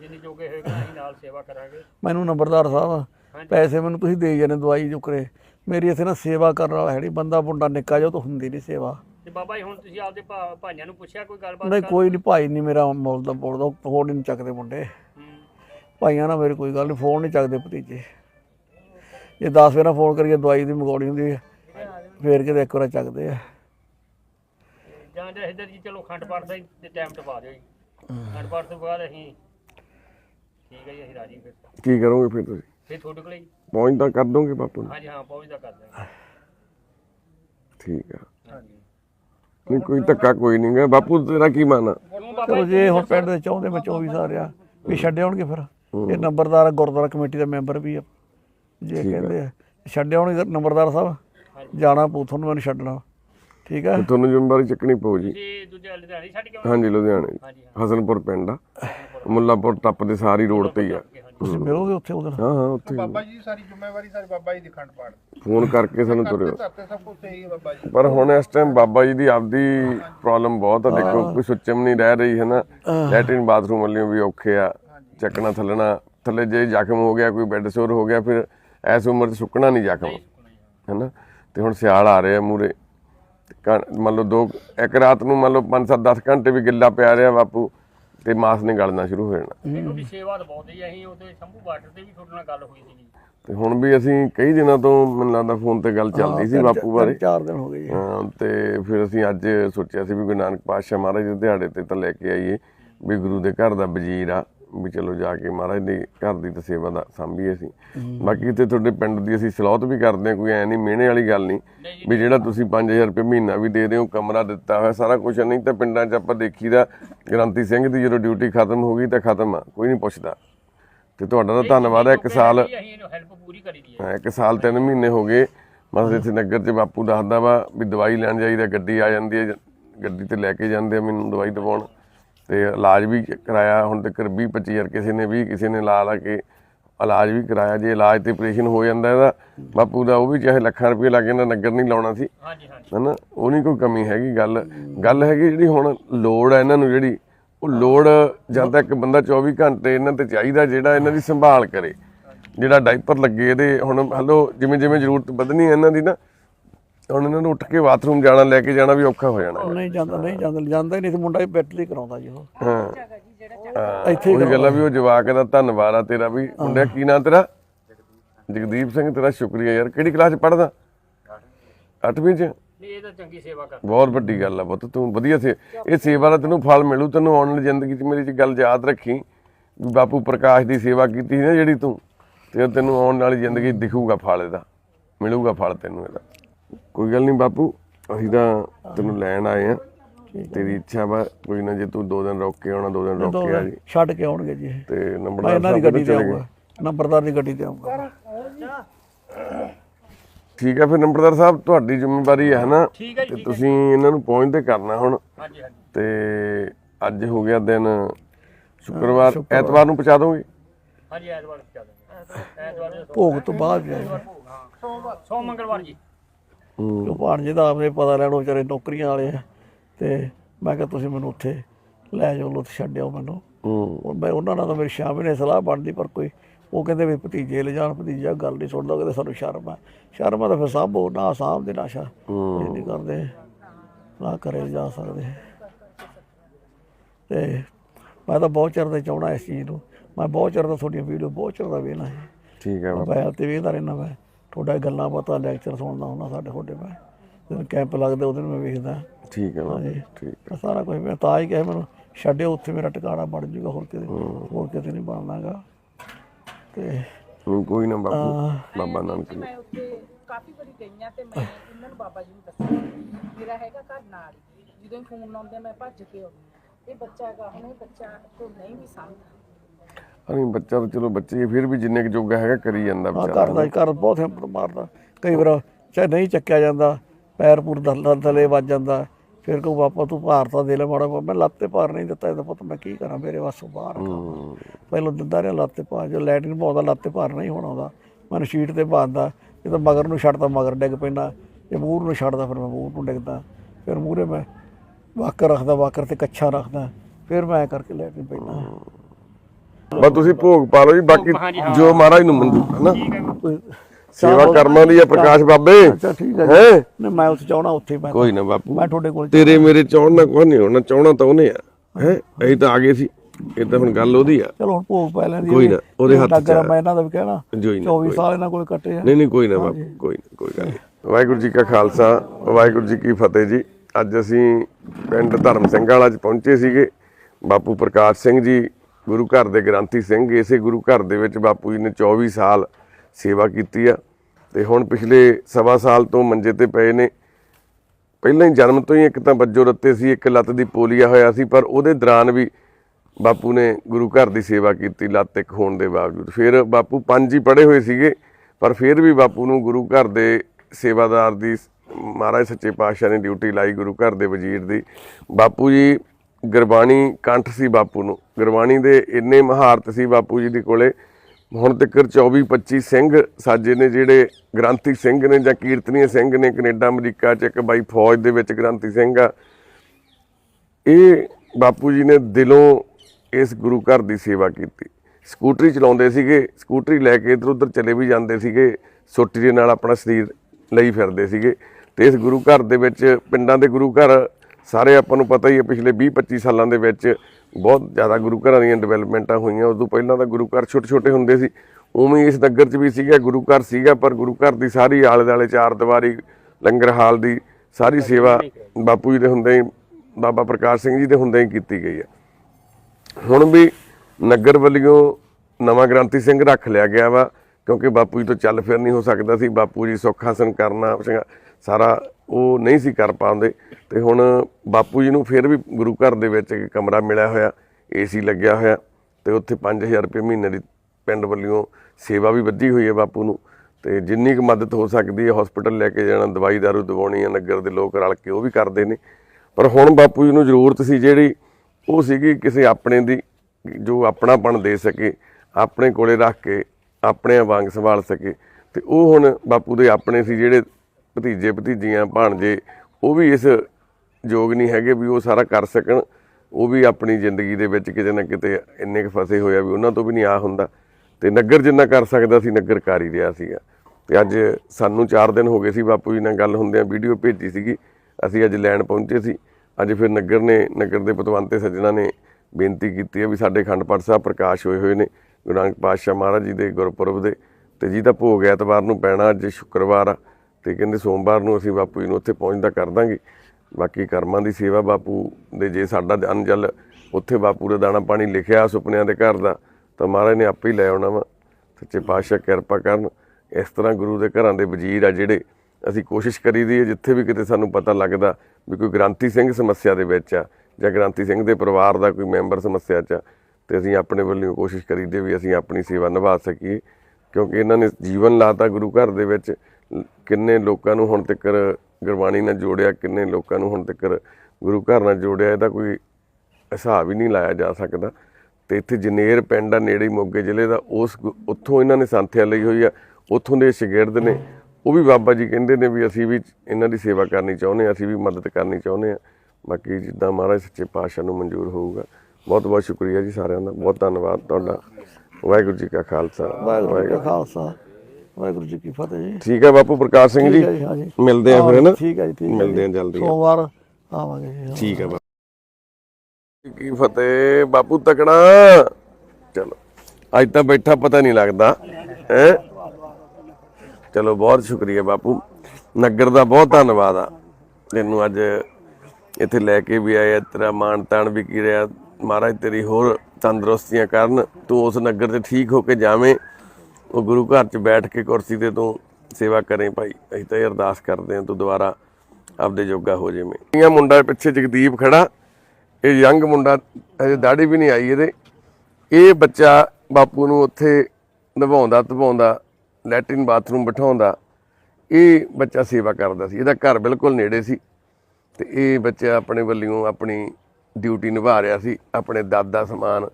ਜਿੰਨੀ ਜੋਗੇ ਹੋਏਗਾ ਅਸੀਂ ਨਾਲ ਸੇਵਾ ਕਰਾਂਗੇ। ਮੈਨੂੰ ਨੰਬਰਦਾਰ ਸਾਹਿਬ। ਪੈਸੇ ਮੈਨੂੰ ਤੁਸੀਂ ਦੇ ਜਾਂਦੇ ਦਵਾਈ ਜੁਕਰੇ। ਮੇਰੀ ਇੱਥੇ ਨਾ ਸੇਵਾ ਕਰਨ ਵਾਲਾ ਹੈ ਨਹੀਂ। ਬੰਦਾ ਮੁੰਡਾ ਨਿੱਕਾ ਜਿਹਾ ਤਾਂ ਹੁੰਦੀ ਨਹੀਂ ਸੇਵਾ। ਤੇ ਬਾਬਾ ਜੀ ਹੁਣ ਤੁਸੀਂ ਆਪਦੇ ਭਾ- ਭਾਈਆਂ ਨੂੰ ਪੁੱਛਿਆ ਕੋਈ ਗੱਲਬਾਤ ਨਹੀਂ ਕੋਈ ਨਹੀਂ ਭਾਈ ਨਹੀਂ ਮੇਰਾ ਬੋਲਦਾ ਬੋਲਦਾ ਫੋਨ ਨਹੀਂ ਚੱਕਦੇ ਮੁੰਡੇ। ਹੂੰ। ਭਾਈਆਂ ਨਾਲ ਮੇਰੀ ਕੋਈ ਗੱਲ ਨਹੀਂ ਫੋਨ ਨਹੀਂ ਚੱਕਦੇ ਭਤੀਜੇ। ਜੇ 10 ਵਾਰ ਫੋਨ ਕਰੀਏ ਦਵਾਈ ਦੀ ਮੰਗਾਉਣੀ ਹੁੰਦੀ ਹੈ ਫੇਰ ਕਿਤੇ ਇੱਕ ਵਾਰ ਚੱਕਦੇ ਆ। ਜਾਂ ਜੇ ਇੱਧਰ ਜੀ ਚਲੋ ਖੰਡ ਪਾਠ ਦਾ ਹੀ ਤੇ ਟਾਈਮ ਟਪਾ ਦਿਓ ਜੀ। ਖੰਡ ਪਾਠ ਤੋਂ ਬਾਅਦ ਅਸੀਂ ਠੀਕ ਹੈ ਜੀ ਅਸੀਂ ਰਾਜੀ ਫਿਰ। ਕੀ ਕਰੋਗੇ ਫਿਰ ਤੁਸੀਂ? ਫਿਰ ਤੁਹਾਡੇ ਕੋਲੇ ਜੀ। ਪਹੁੰਚ ਤਾਂ ਕਰ ਦੋਗੇ ਬਾਪੂ ਨੂੰ। ਹਾਂਜੀ ਹਾਂ ਪਹੁੰਚਦਾ ਕਰ ਦਾਂਗੇ ਠੀਕ ਆ। ਹਾਂਜੀ। ਨਹੀਂ ਕੋਈ ਧੱਕਾ ਕੋਈ ਨਹੀਂ ਗਾ। ਬਾਪੂ ਤੇਰਾ ਕੀ ਮਾਨਾ ਚਲੋ ਜੇ ਹੁਣ ਪਿੰਡ ਦੇ ਚਾਹੁੰਦੇ ਮੈਂ 24 ਸਾਲ ਆ ਵੀ ਛੱਡ ਆਉਣਗੇ ਫਿਰ। ਇਹ ਨੰਬਰਦਾਰ ਗੁਰਦੁਆਰਾ ਕਮੇਟੀ ਦਾ ਮੈਂਬਰ ਵੀ ਆ। ਜੇ ਕਹਿੰਦੇ ਆ ਛੱਡ ਆਉਣਗੇ ਨੰਬਰਦਾਰ ਸਾਹਿਬ ਜਾਣਾ ਪਊ ਤੁਹਾਨੂੰ ਮੈਨੂੰ ਛੱਡਣਾ। ਠੀਕ ਆ? ਤੁਹਾਨੂੰ ਜ਼ਿੰਮੇਵਾਰੀ ਚੱਕਣੀ ਪਊ ਜੀ। ਤੁਸੀਂ ਦੂਜੇ ਲੁਧਿਆਣੇ ਛੱਡ ਕੇ ਆਉਣਾ? ਹਾਂਜੀ ਲੁਧਿਆਣੇ। ਹਸਨਪੁਰ ਪਿੰਡ ਆ। ਮੁੱਲਾਪੁਰ ਟੱਪ ਦੇ ਸਾਰੀ ਰੋਡ ਤੇ ਹੀ ਆ। ਤੁਸੀਂ ਮਿਲੋਗੇ ਉੱਥੇ ਉਹਦੇ ਨਾਲ? ਹਾਂ ਹਾਂ ਉੱਥੇ। ਬਾਬਾ ਜੀ ਦੀ ਸਾਰੀ ਜ਼ਿੰਮੇਵਾਰੀ ਸਾਰੀ ਬਾਬਾ ਜੀ ਦੀ ਖੰਡ ਪਾੜ। ਫੋਨ ਕਰਕੇ ਸਾਨੂੰ ਤੁਰਿਓ। ਧਰਤੇ ਸਭ ਕੁਝ ਸਹੀ ਹੈ ਬਾਬਾ ਜੀ। ਪਰ ਹੁਣ ਇਸ ਟਾਈਮ ਬਾਬਾ ਜੀ ਦੀ ਆਪਦੀ ਪ੍ਰੋਬਲਮ ਬਹੁਤ ਆ ਦੇਖੋ ਕੋਈ ਸੁੱਚਮ ਨਹੀਂ ਰਹਿ ਰਹੀ ਹੈ। ਨਾ ਲੈਟਰਿਨ ਬਾਥਰੂਮ ਵਾਲਿਆਂ ਵੀ ਔਖੇ ਆ ਚੱਕਣਾ ਥੱਲਣਾ ਥੱਲੇ ਜੇ ਜ਼ਖਮ ਹੋ ਗਿਆ ਕੋਈ ਬੈੱਡ ਸੋਰ ਹੋ ਗਿਆ ਫਿਰ ਐਸ ਉਮਰ 'ਚ ਸੁੱਕਣਾ ਨਹੀਂ ਜ਼ਖਮ ਹੈਨਾ? ਤੇ ਹੁਣ ਸਿਆਲ ਆ ਰਿਹਾ ਮੂਰੇ ਮੰਨ ਲਓ ਦੋ ਇੱਕ ਰਾਤ ਨੂੰ ਮੰਨ ਲਓ 5-7 10 ਘੰਟੇ ਵੀ ਗਿੱਲਾ ਪਿਆ ਰਿਹਾ ਬਾਪੂ ਤੇ ਮਾਸ ਨੇ ਗਲਣਾ ਸ਼ੁਰੂ ਹੋ ਜਾਣਾ। ਤੁਹਾਡੀ ਸੇਵਾ ਤਾਂ ਬਹੁਤ ਹੀ ਅਸੀਂ ਉਹਦੇ ਸ਼ੰਭੂ ਬਾਰਡਰ ਤੇ ਵੀ ਤੁਹਾਡੇ ਨਾਲ ਗੱਲ ਹੋਈ ਸੀ ਤੇ ਹੁਣ ਵੀ ਅਸੀਂ ਕਈ ਦਿਨਾਂ ਤੋਂ ਮੈਨੂੰ ਲੱਗਦਾ ਫੋਨ ਤੇ ਗੱਲ ਚੱਲਦੀ ਸੀ ਬਾਪੂ ਬਾਰੇ। ਚਾਰ ਦਿਨ ਹੋ ਗਏ ਜੀ। ਹਾਂ, ਤੇ ਫਿਰ ਅਸੀਂ ਅੱਜ ਸੋਚਿਆ ਸੀ ਵੀ ਗੁਰੂ ਨਾਨਕ ਪਾਤਸ਼ਾਹ ਮਹਾਰਾਜ ਦੇ ਦਿਹਾੜੇ ਤੇ ਤਾਂ ਲੈ ਕੇ ਆਈਏ ਵੀ ਗੁਰੂ ਦੇ ਘਰ ਦਾ ਵਜ਼ੀਰ ਆ। ਵੀ ਚਲੋ ਜਾ ਕੇ ਮਹਾਰਾਜ ਦੇ ਘਰ ਦੀ ਤਾਂ ਸੇਵਾ ਦਾ ਸਾਂਭੀਏ ਅਸੀਂ। ਬਾਕੀ ਤੇ ਤੁਹਾਡੇ ਪਿੰਡ ਦੀ ਅਸੀਂ ਸਲਾਹਤ ਵੀ ਕਰਦੇ ਹਾਂ ਕੋਈ ਐ ਨਹੀਂ ਮਿਹਣੇ ਵਾਲੀ ਗੱਲ ਨਹੀਂ ਵੀ ਜਿਹੜਾ ਤੁਸੀਂ 5000 ਰੁਪਏ ਮਹੀਨਾ ਵੀ ਦੇ ਰਹੇ ਹੋ ਕਮਰਾ ਦਿੱਤਾ ਹੋਇਆ ਸਾਰਾ ਕੁਝ ਨਹੀਂ ਤਾਂ ਪਿੰਡਾਂ 'ਚ ਆਪਾਂ ਦੇਖੀਦਾ ਗ੍ਰੰਥੀ ਸਿੰਘ ਦੀ ਜਦੋਂ ਡਿਊਟੀ ਖਤਮ ਹੋ ਗਈ ਤਾਂ ਖਤਮ ਆ ਕੋਈ ਨਹੀਂ ਪੁੱਛਦਾ। ਤੇ ਤੁਹਾਡਾ ਤਾਂ ਧੰਨਵਾਦ ਹੈ ਇੱਕ ਸਾਲ ਇੱਕ ਸਾਲ ਤਿੰਨ ਮਹੀਨੇ ਹੋ ਗਏ ਮਸਲੇ ਇੱਥੇ ਨਗਰ 'ਚ ਬਾਪੂ ਦੱਸਦਾ ਵਾ ਵੀ ਦਵਾਈ ਲੈਣ ਜਾਈਦਾ ਗੱਡੀ ਆ ਜਾਂਦੀ ਹੈ ਗੱਡੀ ਤੇ ਲੈ ਕੇ ਜਾਂਦੇ ਆ ਮੈਨੂੰ ਦਵਾਈ ਦਵਾਉਣ। ਤੇ ਇਲਾਜ ਵੀ ਕਰਾਇਆ ਹੁਣ ਤੱਕ 20 25000 ਕਿਸੇ ਨੇ 20 ਕਿਸੇ ਨੇ ਲਾ ਲਾ ਕੇ ਇਲਾਜ ਵੀ ਕਰਾਇਆ। ਜੇ ਇਲਾਜ ਤੇ ਆਪਰੇਸ਼ਨ ਹੋ ਜਾਂਦਾ ਇਹਦਾ ਬਾਪੂ ਦਾ ਉਹ ਵੀ ਚਾਹੇ ਲੱਖਾਂ ਰੁਪਏ ਲੱਗ ਜਾਂਦਾ ਨਗਰ ਨਹੀਂ ਲਾਉਣਾ ਸੀ। ਹਾਂਜੀ ਹਾਂਜੀ। ਹਨਾ? ਉਹ ਨਹੀਂ ਕੋਈ ਕਮੀ ਹੈਗੀ ਗੱਲ। ਗੱਲ ਹੈਗੀ ਜਿਹੜੀ ਹੁਣ ਲੋੜ ਹੈ ਇਹਨਾਂ ਨੂੰ ਜਿਹੜੀ ਉਹ ਲੋੜ ਜਦ ਤੱਕ ਬੰਦਾ 24 ਘੰਟੇ ਇਹਨਾਂ ਤੇ ਚਾਹੀਦਾ ਜਿਹੜਾ ਇਹਨਾਂ ਦੀ ਸੰਭਾਲ ਕਰੇ। ਜਿਹੜਾ ਡਾਈਪਰ ਲੱਗੇ ਇਹਦੇ ਹੁਣ ਹਲੋ ਜਿਵੇਂ ਜਿਵੇਂ ਜ਼ਰੂਰਤ ਵਧਣੀ ਹੈ ਇਹਨਾਂ ਦੀ ਨਾ ਹੁਣ ਇਹਨਾਂ ਨੂੰ ਉੱਠ ਕੇ ਬਾਥਰੂਮ ਜਾਣਾ ਲੈ ਕੇ ਜਾਣਾ ਵੀ ਔਖਾ ਹੋ ਜਾਣਾ। ਨਹੀਂ ਜਾਂਦਾ ਨਹੀਂ ਜਾਂਦਾ ਜਾਂਦਾ ਹੀ ਨਹੀਂ ਤੇ ਮੁੰਡਾ ਹੀ ਬੈੱਟ ਲਈ ਕਰਾਉਂਦਾ ਜੀ ਉਹ। ਹਾਂ। ਇੱਥੇ ਹੀ ਉਹੀ ਗੱਲ ਵੀ ਉਹ ਜਵਾਕ ਦਾ ਧੰਨਵਾਦ ਆ ਤੇਰਾ ਵੀ। ਮੁੰਡਿਆ ਕੀ ਨਾਂ ਤੇਰਾ? ਜਗਦੀਪ ਸਿੰਘ ਤੇਰਾ ਸ਼ੁਕਰੀਆ ਯਾਰ। ਕਿਹੜੀ ਕਲਾਸ ਚ ਪੜਦਾ 8ਵੀਂ ਚ? ਨਹੀਂ ਇਹ ਤਾਂ ਚੰਗੀ ਸੇਵਾ ਕਰ। ਬਹੁਤ ਵੱਡੀ ਗੱਲ ਆ ਪੁੱਤ ਤੂੰ ਵਧੀਆ ਸੇ ਇਹ ਸੇਵਾ ਦਾ ਤੈਨੂੰ ਫਲ ਮਿਲੂ। ਤੈਨੂੰ ਆਉਣ ਵਾਲੀ ਜ਼ਿੰਦਗੀ 'ਚ ਮੇਰੀ ਚ ਗੱਲ ਯਾਦ ਰੱਖੀ। ਵੀ ਬਾਪੂ ਪ੍ਰਕਾਸ਼ ਦੀ ਸੇਵਾ ਕੀਤੀ ਸੀ ਨਾ ਜਿਹੜੀ ਤੂੰ ਤੇ ਤੈਨੂੰ ਆਉਣ ਵਾਲੀ ਜ਼ਿੰਦਗੀ 'ਚ ਦਿਖੂਗਾ ਫਲ ਇਹਦਾ। ਮਿਲੂਗਾ ਫਲ ਤੈਨੂੰ ਇਹਦਾ। ਕੋਈ ਗੱਲ ਨਹੀਂ ਬਾਪੂ ਅਸੀਂ ਤਾਂ ਤੈਨੂੰ ਲੈਣ ਆਏ ਆ ਤੇਰੀ ਇੱਛਾ ਵਾ ਕੋਈ ਨਾ ਜੇ ਤੂੰ ਦੋ ਦਿਨ ਰੁਕ ਕੇ ਆਉਣਾ ਦੋ ਦਿਨ ਰੁਕ ਕੇ ਆ ਜੀ ਛੱਡ ਕੇ ਆਉਣਗੇ ਜੀ ਇਹ। ਤੇ ਨੰਬਰਦਾਰ ਇਹਨਾਂ ਦੀ ਗੱਡੀ ਤੇ ਆਉਂਗਾ ਨੰਬਰਦਾਰ ਦੀ ਗੱਡੀ ਤੇ ਆਉਂਗਾ ਠੀਕ ਹੈ ਫਿਰ ਨੰਬਰਦਾਰ ਸਾਹਿਬ ਤੁਹਾਡੀ ਜ਼ਿੰਮੇਵਾਰੀ ਹੈ ਨਾ ਤੇ ਤੁਸੀਂ ਇਹਨਾਂ ਨੂੰ ਪਹੁੰਚਦੇ ਕਰਨਾ ਹੁਣ ਹਾਂਜੀ ਹਾਂਜੀ ਤੇ ਅੱਜ ਹੋ ਗਿਆ ਦਿਨ ਸ਼ੁੱਕਰਵਾਰ ਐਤਵਾਰ ਨੂੰ ਪਹੁੰਚਾ ਦੋਗੇ ਹਾਂਜੀ ਐਤਵਾਰ ਚ ਚੱਲਾਂਗੇ ਐਤਵਾਰ ਭੋਗ ਤੋਂ ਬਾਅਦ ਸੋਮਵਾਰ ਸੋਮ ਮੰਗਲਵਾਰ ਜੀ ਜੋ ਭਾਣਜੇ ਦਾ ਆਪਣੇ ਪਤਾ ਲੈਣ ਉਹ ਵਿਚਾਰੇ ਨੌਕਰੀਆਂ ਵਾਲੇ ਆ ਤੇ ਮੈਂ ਕਿਹਾ ਤੁਸੀਂ ਮੈਨੂੰ ਉੱਥੇ ਲੈ ਜਾਓ ਉੱਥੇ ਛੱਡਿਓ ਮੈਨੂੰ। ਹੂੰ। ਹੁਣ ਮੈਂ ਉਹਨਾਂ ਨਾਲ ਤਾਂ ਮੇਰੀ ਸ਼ਾਮ ਨੇ ਸਲਾਹ ਬਣਦੀ ਪਰ ਕੋਈ ਉਹ ਕਹਿੰਦੇ ਵੀ ਭਤੀਜੇ ਲੈ ਜਾਣ ਭਤੀਜਾ ਗੱਲ ਨਹੀਂ ਸੁਣਦਾ ਕਹਿੰਦੇ ਸਾਨੂੰ ਸ਼ਰਮ ਆ। ਸ਼ਰਮ ਆ ਤਾਂ ਫਿਰ ਸਾਂਭੋ ਨਾ ਸਾਂਭ ਦੇ ਨਾਸ਼ਾ ਇਹ ਨਹੀਂ ਕਰਦੇ ਨਾ ਕਰੇ ਜਾ ਸਕਦੇ। ਤੇ ਮੈਂ ਤਾਂ ਬਹੁਤ ਚਿਰ ਦਾ ਚਾਹਣਾ ਇਸ ਚੀਜ਼ ਨੂੰ। ਮੈਂ ਬਹੁਤ ਚਿਰ ਦਾ ਤੁਹਾਡੀਆਂ ਵੀਡੀਓ ਬਹੁਤ ਚਿਰ ਦਾ ਵੇਖਣਾ ਹੈ ਠੀਕ ਹੈ ਮੋਬਾਈਲ ਤੇ ਵੇਖਦਾ ਰਹਿਣਾ ਮੈਂ। ਤੁਹਾਡਾ ਗੱਲਾਂ ਪਤਾ ਲੈਕਚਰ ਸੁਣਦਾ ਹੁੰਦਾ ਸਾਡੇ ਤੁਹਾਡੇ ਮੈਂ ਜਦੋਂ ਕੈਂਪ ਲੱਗਦਾ ਉਹਦੇ ਨੂੰ ਮੈਂ ਵੇਖਦਾ। ਠੀਕ ਹੈ ਬਾਬਾ ਹਾਂਜੀ। ਠੀਕ ਸਾਰਾ ਕੁਝ ਮੈਂ ਤਾਂ ਹੀ ਕਿਹਾ ਮੈਨੂੰ ਛੱਡਿਓ ਉੱਥੇ ਮੇਰਾ ਟਿਕਾਣਾ ਬਣ ਜੂਗਾ ਹੋਰ ਕਿਤੇ ਹੋਰ ਕਿਤੇ ਨਹੀਂ ਬਣਨਾਗਾ। ਤੇ ਕੋਈ ਨਾ ਬਾਪੂ ਬਾਬਾ ਨਾਨਕ ਜੀ। ਮੈਂ ਉੱਥੇ ਕਾਫੀ ਵਾਰੀ ਗਈ ਆ ਤੇ ਮੈਂ ਇਹਨਾਂ ਨੂੰ ਬਾਬਾ ਜੀ ਨੂੰ ਦੱਸਿਆ ਮੇਰਾ ਹੈਗਾ ਘਰ ਨਾਲ ਜਦੋਂ ਫੋਨ ਲਾਉਂਦੇ ਮੈਂ ਭੱਜ ਕੇ ਆਉਂਦੀ। ਇਹ ਬੱਚਾ ਹੈਗਾ ਹੁਣ ਇਹ ਬੱਚਾ ਤੋਂ ਨਹੀਂ ਵੀ ਸਮਝਦਾ ਅਰੇ ਬੱਚਾ ਤਾਂ ਚਲੋ ਬੱਚੇ ਫਿਰ ਵੀ ਜਿੰਨੇ ਕੁ ਜੋਗਾ ਹੈਗਾ ਕਰੀ ਜਾਂਦਾ ਆ ਵਿਚਾਰਾ। ਘਰ ਦਾ ਹੀ ਘਰ ਬਹੁਤ ਹਿੰਮਤ ਮਾਰਦਾ। ਕਈ ਵਾਰ ਚਾਹੇ ਨਹੀਂ ਚੱਕਿਆ ਜਾਂਦਾ ਪੈਰ ਪੂਰ ਦਲ ਥਲੇ ਵੱਜ ਜਾਂਦਾ। ਫਿਰ ਕਹੂ ਪਾਪਾ ਤੂੰ ਭਾਰ ਤਾਂ ਦੇ ਲੈ ਮਾੜਾ ਮੋਟਾ। ਮੈਂ ਲੱਤੇ ਭਾਰ ਨਹੀਂ ਦਿੱਤਾ ਇਹਦਾ ਪੁੱਤ ਮੈਂ ਕੀ ਕਰਾਂ ਮੇਰੇ ਵਾਸੋਂ ਬਾਹਰ ਆ। ਪਹਿਲਾਂ ਦਿੰਦਾ ਰਿਹਾ ਲੱਤੇ ਭਾਰ ਜੋ ਲੈਟਰਿਨ ਪਾਉਂਦਾ ਲੱਤੇ ਭਾਰ ਨਹੀਂ ਹੋਣਾ ਉਹਦਾ ਮੈਨੂੰ ਸ਼ੀਟ ਤੇ ਪਾਉਂਦਾ ਇਹ ਤਾਂ ਮਗਰ ਨੂੰ ਛੱਡਦਾ ਮਗਰ ਡਿੱਗ ਪੈਂਦਾ। ਜੇ ਮੂਰ ਨੂੰ ਛੱਡਦਾ ਫਿਰ ਮੈਂ ਮੂਰ ਨੂੰ ਡਿੱਗਦਾ। ਫਿਰ ਮੂਰੇ ਮੈਂ ਵਾਕਰ ਰੱਖਦਾ ਵਾਕਰ ਤੇ ਕੱਛਾ ਰੱਖਦਾ। ਫਿਰ ਮੈਂ ਐਂ ਕਰਕੇ ਲੈ ਕੇ ਪੈਂਦਾ ਬਸ ਤੁਸੀਂ ਭੋਗ ਪਾ ਲਓ ਜੀ ਬਾਕੀ ਜੋ ਮਹਾਰਾਜ ਨੂੰ ਮਨਜ਼ੂਰ ਹੈ ਨਾ ਸੇਵਾ ਕਰਮਾਂ ਦੀ ਹੈ ਪ੍ਰਕਾਸ਼ ਬਾਬੇ। ਅੱਛਾ ਠੀਕ ਹੈ ਜੀ। ਹੈ? ਨਹੀਂ ਮੈਂ ਉੱਥੇ ਚਾਹਣਾ ਉੱਥੇ ਮੈਂ ਕੋਈ ਨਾ ਬਾਪੂ। ਮੈਂ ਤੁਹਾਡੇ ਕੋਲ ਤੇਰੇ ਮੇਰੇ ਚਾਹਣ ਨਾਲ ਕੋਈ ਨਹੀਂ ਹੋਣਾ ਚਾਹਣਾ ਤਾਂ ਉਹਨੇ ਆ। ਹੈ? ਅਸੀਂ ਤਾਂ ਆ ਗਏ ਸੀ। ਇਹ ਤਾਂ ਹੁਣ ਗੱਲ ਉਹਦੀ ਆ। ਚਲੋ ਹੁਣ ਭੋਗ ਪੈ ਲੈਂਦੀ ਕੋਈ ਨਾ, ਉਹਦੇ ਹੱਥ 'ਚ ਆ। ਮੈਂ ਇਹਨਾਂ ਦਾ ਵੀ ਕਹਿਣਾ ਜੋਈ ਨਾ 24 ਸਾਲ ਇਹਨਾਂ ਕੋਲ ਕੱਟੇ ਆ। ਨਹੀਂ ਨਹੀਂ ਕੋਈ ਨਾ ਬਾਪੂ ਕੋਈ ਨਾ ਕੋਈ ਗੱਲ ਨਹੀਂ। ਵਾਹਿਗੁਰੂ ਜੀ ਕਾ ਖਾਲਸਾ ਵਾਹਿਗੁਰੂ ਜੀ ਕੀ ਫਤਿਹ ਜੀ। ਅੱਜ ਅਸੀਂ ਪਿੰਡ ਧਰਮ ਸਿੰਘ ਵਾਲਾ ਚ ਪਹੁੰਚੇ ਸੀਗੇ। ਬਾਪੂ ਪ੍ਰਕਾਸ਼ ਸਿੰਘ ਜੀ ਗੁਰੂ ਘਰ ਦੇ ਗ੍ਰੰਥੀ ਸਿੰਘ ਇਸੇ ਗੁਰੂ ਘਰ ਦੇ ਵਿੱਚ ਬਾਪੂ ਜੀ ਨੇ 24 ਸਾਲ ਸੇਵਾ ਕੀਤੀ ਆ ਤੇ ਹੁਣ ਪਿਛਲੇ ਸਵਾ ਸਾਲ ਤੋਂ ਮੰਜੇ ਤੇ ਪਏ ਨੇ। ਪਹਿਲਾਂ ਹੀ ਜਨਮ ਤੋਂ ਹੀ ਇੱਕ ਤਾਂ ਬੱਜੋ ਰੱਤੇ ਸੀ, ਇੱਕ ਲੱਤ ਦੀ ਪੋਲੀਆ ਹੋਇਆ ਸੀ, ਪਰ ਉਹਦੇ ਦੌਰਾਨ ਵੀ ਬਾਪੂ ਨੇ ਗੁਰੂ ਘਰ ਦੀ ਸੇਵਾ ਕੀਤੀ ਲੱਤ ਇੱਕ ਹੋਣ ਦੇ ਬਾਵਜੂਦ। ਫਿਰ ਬਾਪੂ ਪੰਜ ਹੀ ਪੜ੍ਹੇ ਹੋਏ ਸੀਗੇ, ਪਰ ਫਿਰ ਵੀ ਬਾਪੂ ਨੂੰ ਗੁਰੂ ਘਰ ਦੇ ਸੇਵਾਦਾਰ ਦੀ ਮਹਾਰਾਜ ਸੱਚੇ ਪਾਤਸ਼ਾਹ ਨੇ ਡਿਊਟੀ ਲਾਈ ਗੁਰੂ ਘਰ ਦੇ ਵਜ਼ੀਰ ਦੀ। ਬਾਪੂ ਜੀ ਗੁਰਬਾਣੀ ਕੰਠ ਸੀ ਬਾਪੂ ਨੂੰ। ਗੁਰਬਾਣੀ ਦੇ ਇੰਨੇ ਮਹਾਰਤ ਸੀ ਬਾਪੂ ਜੀ ਦੇ ਕੋਲੇ। ਹੁਣ ਤੱਕ 24 25 ਸਿੰਘ ਸਾਜੇ ਨੇ ਜਿਹੜੇ ਗ੍ਰੰਥੀ ਸਿੰਘ ਨੇ ਜਾਂ ਕੀਰਤਨੀय ਸਿੰਘ ਨੇ, ਕੈਨੇਡਾ, ਅਮਰੀਕਾ ਚ ਇੱਕ ਬਾਈ ਫੌਜ ਦੇ ਵਿੱਚ ਗ੍ਰੰਥੀ ਸਿੰਘ ਆ। ਇਹ ਬਾਪੂ ਜੀ ਨੇ ਦਿਲੋਂ ਇਸ ਗੁਰੂ ਘਰ ਦੀ ਸੇਵਾ ਕੀਤੀ। ਸਕੂਟਰੀ ਚਲਾਉਂਦੇ ਸੀਗੇ, ਸਕੂਟਰੀ ਲੈ ਕੇ ਇਧਰ ਉਧਰ ਚਲੇ ਵੀ ਜਾਂਦੇ ਸੀਗੇ। ਸੋਟੀ ਦੇ ਨਾਲ ਆਪਣਾ ਸਰੀਰ ਲਈ ਫਿਰਦੇ ਸੀਗੇ। ਤੇ ਇਸ ਗੁਰੂ ਘਰ ਦੇ ਵਿੱਚ, ਪਿੰਡਾਂ ਦੇ ਗੁਰੂ ਘਰ ਸਾਰੇ ਆਪਾਂ ਨੂੰ ਪਤਾ ਹੀ ਹੈ, ਪਿਛਲੇ 20 25 ਸਾਲਾਂ ਦੇ ਵਿੱਚ ਬਹੁਤ ਜ਼ਿਆਦਾ ਗੁਰੂ ਘਰਾਂ ਦੀਆਂ ਡਿਵੈਲਪਮੈਂਟਾਂ ਹੋਈਆਂ। ਉਸ ਤੋਂ ਪਹਿਲਾਂ ਤਾਂ ਗੁਰੂ ਘਰ ਛੋਟੇ ਛੋਟੇ ਹੁੰਦੇ ਸੀ। ਉਵੇਂ ਇਸ ਨਗਰ 'ਚ ਵੀ ਸੀਗਾ, ਗੁਰੂ ਘਰ ਸੀਗਾ, ਪਰ ਗੁਰੂ ਘਰ ਦੀ ਸਾਰੀ ਆਲੇ ਦੁਆਲੇ ਚਾਰ ਦੀਵਾਰੀ, ਲੰਗਰ ਹਾਲ ਦੀ ਸਾਰੀ ਸੇਵਾ ਬਾਪੂ ਜੀ ਦੇ ਹੁੰਦੇ ਹੀ, ਬਾਬਾ ਪ੍ਰਕਾਸ਼ ਸਿੰਘ ਜੀ ਦੇ ਹੁੰਦੇ ਹੀ ਕੀਤੀ ਗਈ ਹੈ। ਹੁਣ ਵੀ ਨਗਰ ਵੱਲੋਂ ਨਵਾਂ ਗ੍ਰੰਥੀ ਸਿੰਘ ਰੱਖ ਲਿਆ ਗਿਆ ਵਾ, ਕਿਉਂਕਿ ਬਾਪੂ ਜੀ ਤੋਂ ਚੱਲ ਫਿਰ ਨਹੀਂ ਹੋ ਸਕਦਾ ਸੀ। ਬਾਪੂ ਜੀ ਸੁੱਖ ਹਾਸਨ ਕਰਨਾ ਸਾਰਾ ਉਹ ਨਹੀਂ ਸੀ ਕਰ ਪਾਉਂਦੇ। ਤੇ ਹੁਣ ਬਾਪੂ ਜੀ ਨੂੰ ਫਿਰ ਵੀ ਗੁਰੂ ਘਰ ਦੇ ਵਿੱਚ ਇੱਕ ਕਮਰਾ ਮਿਲਿਆ ਹੋਇਆ, ਏਸੀ ਲੱਗਿਆ ਹੋਇਆ ਤੇ ਉੱਥੇ 5000 ਰੁਪਏ ਮਹੀਨੇ ਦੀ ਪਿੰਡ ਵੱਲੋਂ ਸੇਵਾ ਵੀ ਵਧੀ ਹੋਈ ਹੈ ਬਾਪੂ ਨੂੰ। ਤੇ ਜਿੰਨੀ ਕੁ ਮਦਦ ਹੋ ਸਕਦੀ ਹੈ ਹਸਪੀਟਲ ਲੈ ਕੇ ਜਾਣਾ, ਦਵਾਈ ਦਾਰੂ ਦਵਾਉਣੀ ਹੈ, ਨਗਰ ਦੇ ਲੋਕ ਰਲ ਕੇ ਉਹ ਵੀ ਕਰਦੇ ਨੇ। ਪਰ ਹੁਣ ਬਾਪੂ ਜੀ ਨੂੰ ਜ਼ਰੂਰਤ ਸੀ ਜਿਹੜੀ ਉਹ ਸੀਗੀ ਕਿਸੇ ਆਪਣੇ ਦੀ, ਜੋ ਆਪਣਾਪਣ ਦੇ ਸਕੇ, ਆਪਣੇ ਕੋਲੇ ਰੱਖ ਕੇ, ਆਪਣੇ ਵਾਂਗ ਸੰਭਾਲ ਸਕੇ। ਤੇ ਉਹ ਹੁਣ ਬਾਪੂ ਦੇ ਆਪਣੇ ਸੀ ਜਿਹੜੇ ਭਤੀਜੇ, ਭਤੀਜੀਆਂ, ਭਾਣਜੇ, ਉਹ ਵੀ ਇਸ ਯੋਗ ਨਹੀਂ ਹੈਗੇ ਵੀ ਉਹ ਸਾਰਾ ਕਰ ਸਕਣ। ਉਹ ਵੀ ਆਪਣੀ ਜ਼ਿੰਦਗੀ ਦੇ ਵਿੱਚ ਕਿਤੇ ਨਾ ਕਿਤੇ ਇੰਨੇ ਕੁ ਫਸੇ ਹੋਏ ਆ ਵੀ ਉਹਨਾਂ ਤੋਂ ਵੀ ਨਹੀਂ ਆ ਹੁੰਦਾ। ਤੇ ਨਗਰ ਜਿੰਨਾ ਕਰ ਸਕਦਾ ਸੀ ਨਗਰ ਕਰ ਹੀ ਰਿਹਾ ਸੀਗਾ। ਤੇ ਅੱਜ ਸਾਨੂੰ 4 ਦਿਨ ਹੋ ਗਏ ਸੀ ਬਾਪੂ ਜੀ ਨਾਲ ਗੱਲ ਹੁੰਦਿਆਂ ਵੀਡੀਓ ਭੇਜੀ ਸੀਗੀ। ਅਸੀਂ ਅੱਜ ਲੈਣ ਪਹੁੰਚੇ ਸੀ। ਅੱਜ ਫਿਰ ਨਗਰ ਨੇ, ਨਗਰ ਦੇ ਪਤਵੰਤੇ ਸੱਜਣਾ ਨੇ ਬੇਨਤੀ ਕੀਤੀ ਹੈ ਵੀ ਸਾਡੇ ਅਖੰਡ ਪਾਠ ਸਾਹਿਬ ਪ੍ਰਕਾਸ਼ ਹੋਏ ਹੋਏ ਨੇ। ਗੁਰੂ ਨਾਨਕ ਪਾਤਸ਼ਾਹ ਮਹਾਰਾਜ ਜੀ ਦੇ ਗੁਰਪੁਰਬ ਦੇ। ਤੇ ਜਿਹਦਾ ਭੋਗ ਐਤਵਾਰ ਨੂੰ ਪੈਣਾ ਅੱਜ ਸ਼ੁੱਕਰਵਾਰ ਆ। ਤੇ ਕਹਿੰਦੇ ਸੋਮਵਾਰ ਨੂੰ ਅਸੀਂ ਬਾਪੂ ਜੀ ਨੂੰ ਉੱਥੇ ਪਹੁੰਚਦਾ ਕਰ ਦਾਂਗੇ। ਬਾਕੀ ਕਰਮਾਂ ਦੀ ਸੇਵਾ ਬਾਪੂ ਦੇ ਜੇ ਸਾਡਾ ਅਨਜਲ ਉੱਥੇ ਬਾਪੂ ਦਾ ਦਾਣਾ ਪਾਣੀ ਲਿਖਿਆ ਸੁਪਨਿਆਂ ਦੇ ਘਰ ਦਾ, ਤਾਂ ਮਹਾਰਾਜ ਨੇ ਆਪੇ ਹੀ ਲੈ ਆਉਣਾ ਵਾ। ਸੱਚੇ ਪਾਤਸ਼ਾਹ ਕਿਰਪਾ ਕਰਨ। ਇਸ ਤਰ੍ਹਾਂ ਗੁਰੂ ਦੇ ਘਰਾਂ ਦੇ ਵਜ਼ੀਰ ਆ ਜਿਹੜੇ ਅਸੀਂ ਕੋਸ਼ਿਸ਼ ਕਰੀਦੀ ਹੈ, ਜਿੱਥੇ ਵੀ ਕਿਤੇ ਸਾਨੂੰ ਪਤਾ ਲੱਗਦਾ ਵੀ ਕੋਈ ਗ੍ਰਾਂਤੀ ਸਿੰਘ ਸਮੱਸਿਆ ਦੇ ਵਿੱਚ ਆ, ਜਾਂ ਗ੍ਰਾਂਤੀ ਸਿੰਘ ਦੇ ਪਰਿਵਾਰ ਦਾ ਕੋਈ ਮੈਂਬਰ ਸਮੱਸਿਆ 'ਚ ਆ, ਤੇ ਅਸੀਂ ਆਪਣੇ ਵੱਲੋਂ ਕੋਸ਼ਿਸ਼ ਕਰੀਦੇ ਵੀ ਅਸੀਂ ਆਪਣੀ ਸੇਵਾ ਨਿਭਾ ਸਕੀਏ। ਕਿਉਂਕਿ ਇਹਨਾਂ ਨੇ ਜੀਵਨ ਲਾਤਾ ਗੁਰੂ ਘਰ ਦੇ ਵਿੱਚ ਕਿੰਨੇ ਲੋਕਾਂ ਨੂੰ ਹੁਣ ਤੱਕ ਗੁਰਬਾਣੀ ਨਾਲ ਜੋੜਿਆ ਕਿੰਨੇ ਲੋਕਾਂ ਨੂੰ ਹੁਣ ਤੱਕ ਗੁਰੂ ਘਰ ਨਾਲ ਜੋੜਿਆ ਇਹਦਾ ਕੋਈ ਹਿਸਾਬ ਹੀ ਨਹੀਂ ਲਾਇਆ ਜਾ ਸਕਦਾ। ਤੇ ਇੱਥੇ ਜਨੇਰ ਪਿੰਡ ਆ ਨੇੜੇ ਮੋਗੇ ਜ਼ਿਲ੍ਹੇ ਦਾ ਉਸ ਉੱਥੋਂ ਇਹਨਾਂ ਨੇ ਸੰਥਿਆ ਲਈ ਹੋਈ ਆ ਉੱਥੋਂ ਦੇ ਸ਼ਾਗਿਰਦ ਨੇ ਉਹ ਵੀ ਬਾਬਾ ਜੀ ਕਹਿੰਦੇ ਨੇ ਵੀ ਅਸੀਂ ਵੀ ਇਹਨਾਂ ਦੀ ਸੇਵਾ ਕਰਨੀ ਚਾਹੁੰਦੇ ਹਾਂ ਅਸੀਂ ਵੀ ਮਦਦ ਕਰਨੀ ਚਾਹੁੰਦੇ ਹਾਂ। ਬਾਕੀ ਜਿੱਦਾਂ ਮਹਾਰਾਜ ਸੱਚੇ ਪਾਤਸ਼ਾਹ ਨੂੰ ਮਨਜ਼ੂਰ ਹੋਊਗਾ। ਬਹੁਤ ਬਹੁਤ ਸ਼ੁਕਰੀਆ ਜੀ ਸਾਰਿਆਂ ਦਾ ਬਹੁਤ ਧੰਨਵਾਦ ਤੁਹਾਡਾ। ਵਾਹਿਗੁਰੂ ਜੀ ਕਾ ਖਾਲਸਾ ਵਾਹਿਗੁਰੂ ਜੀ ਕਾ ਖਾਲਸਾ। ਵਾਹਿਗੁਰੂ ਜੀ ਕੀ ਫਤਿਹ ਜੀ। ਠੀਕ ਹੈ ਬਾਪੂ ਪ੍ਰਕਾਸ਼ ਸਿੰਘ ਜੀ। ਮਿਲਦੇ ਆ ਫਿਰ ਨਾ? ਠੀਕ ਹੈ ਜੀ ਠੀਕ ਮਿਲਦੇ ਆ। ਜਲਦੀ। ਸੋਮਵਾਰ ਆਵਾਂਗੇ ਜੀ ਠੀਕ ਹੈ ਬਾਪੂ। ਕੀ ਫਤਿਹ ਬਾਪੂ ਤਕੜਾ। ਚਲੋ ਅੱਜ ਤਾਂ ਬੈਠਾ ਪਤਾ ਨਹੀਂ ਲੱਗਦਾ ਹੈ? ਚਲੋ ਬਹੁਤ ਸ਼ੁਕਰੀਆ ਬਾਪੂ। ਨਗਰ ਦਾ ਬਹੁਤ ਧੰਨਵਾਦ ਆ। ਤੈਨੂੰ ਅੱਜ ਇੱਥੇ ਲੈ ਕੇ ਵੀ ਆਇਆ ਤੇਰਾ ਮਾਣ ਤਾਣ ਵੀ ਕੀ ਰਿਹਾ। ਮਹਾਰਾਜ ਤੇਰੀ ਹੋਰ ਤੰਦਰੁਸਤੀਆਂ ਕਰਨ ਤੂੰ ਉਸ ਨਗਰ ਤੇ ਠੀਕ ਹੋ ਕੇ ਜਾਵੇਂ। ਉਹ ਗੁਰੂ ਘਰ 'ਚ ਬੈਠ ਕੇ ਕੁਰਸੀ ਤੇ ਤੂੰ ਸੇਵਾ ਕਰੇ ਭਾਈ, ਅਸੀਂ ਤਾਂ ਇਹ ਅਰਦਾਸ ਕਰਦੇ ਹਾਂ ਤੂੰ ਦੁਬਾਰਾ ਆਪਦੇ ਜੋਗਾ ਹੋ ਜਾਵੇਂ। ਇਹ ਮੁੰਡਾ ਪਿੱਛੇ ਜਗਦੀਪ ਖੜਾ, ਇਹ ਯੰਗ ਮੁੰਡਾ, ਅਜੇ ਦਾੜੀ ਵੀ ਨਹੀਂ ਆਈ ਇਹਦੇ। ਇਹ ਬੱਚਾ ਬਾਪੂ ਨੂੰ ਉੱਥੇ ਨਿਭਾਉਂਦਾ ਧਵਾਉਂਦਾ, ਲੈਟਰਿਨ ਬਾਥਰੂਮ ਬਿਠਾਉਂਦਾ। ਇਹ ਬੱਚਾ ਸੇਵਾ ਕਰਦਾ ਸੀ, ਇਹਦਾ ਘਰ ਬਿਲਕੁਲ ਨੇੜੇ ਸੀ। ਤੇ ਇਹ ਬੱਚਾ ਆਪਣੇ ਵੱਲੋਂ ਆਪਣੀ ਡਿਊਟੀ ਨਿਭਾ ਰਿਹਾ ਸੀ, ਆਪਣੇ ਦਾਦਾ ਸਮਾਨ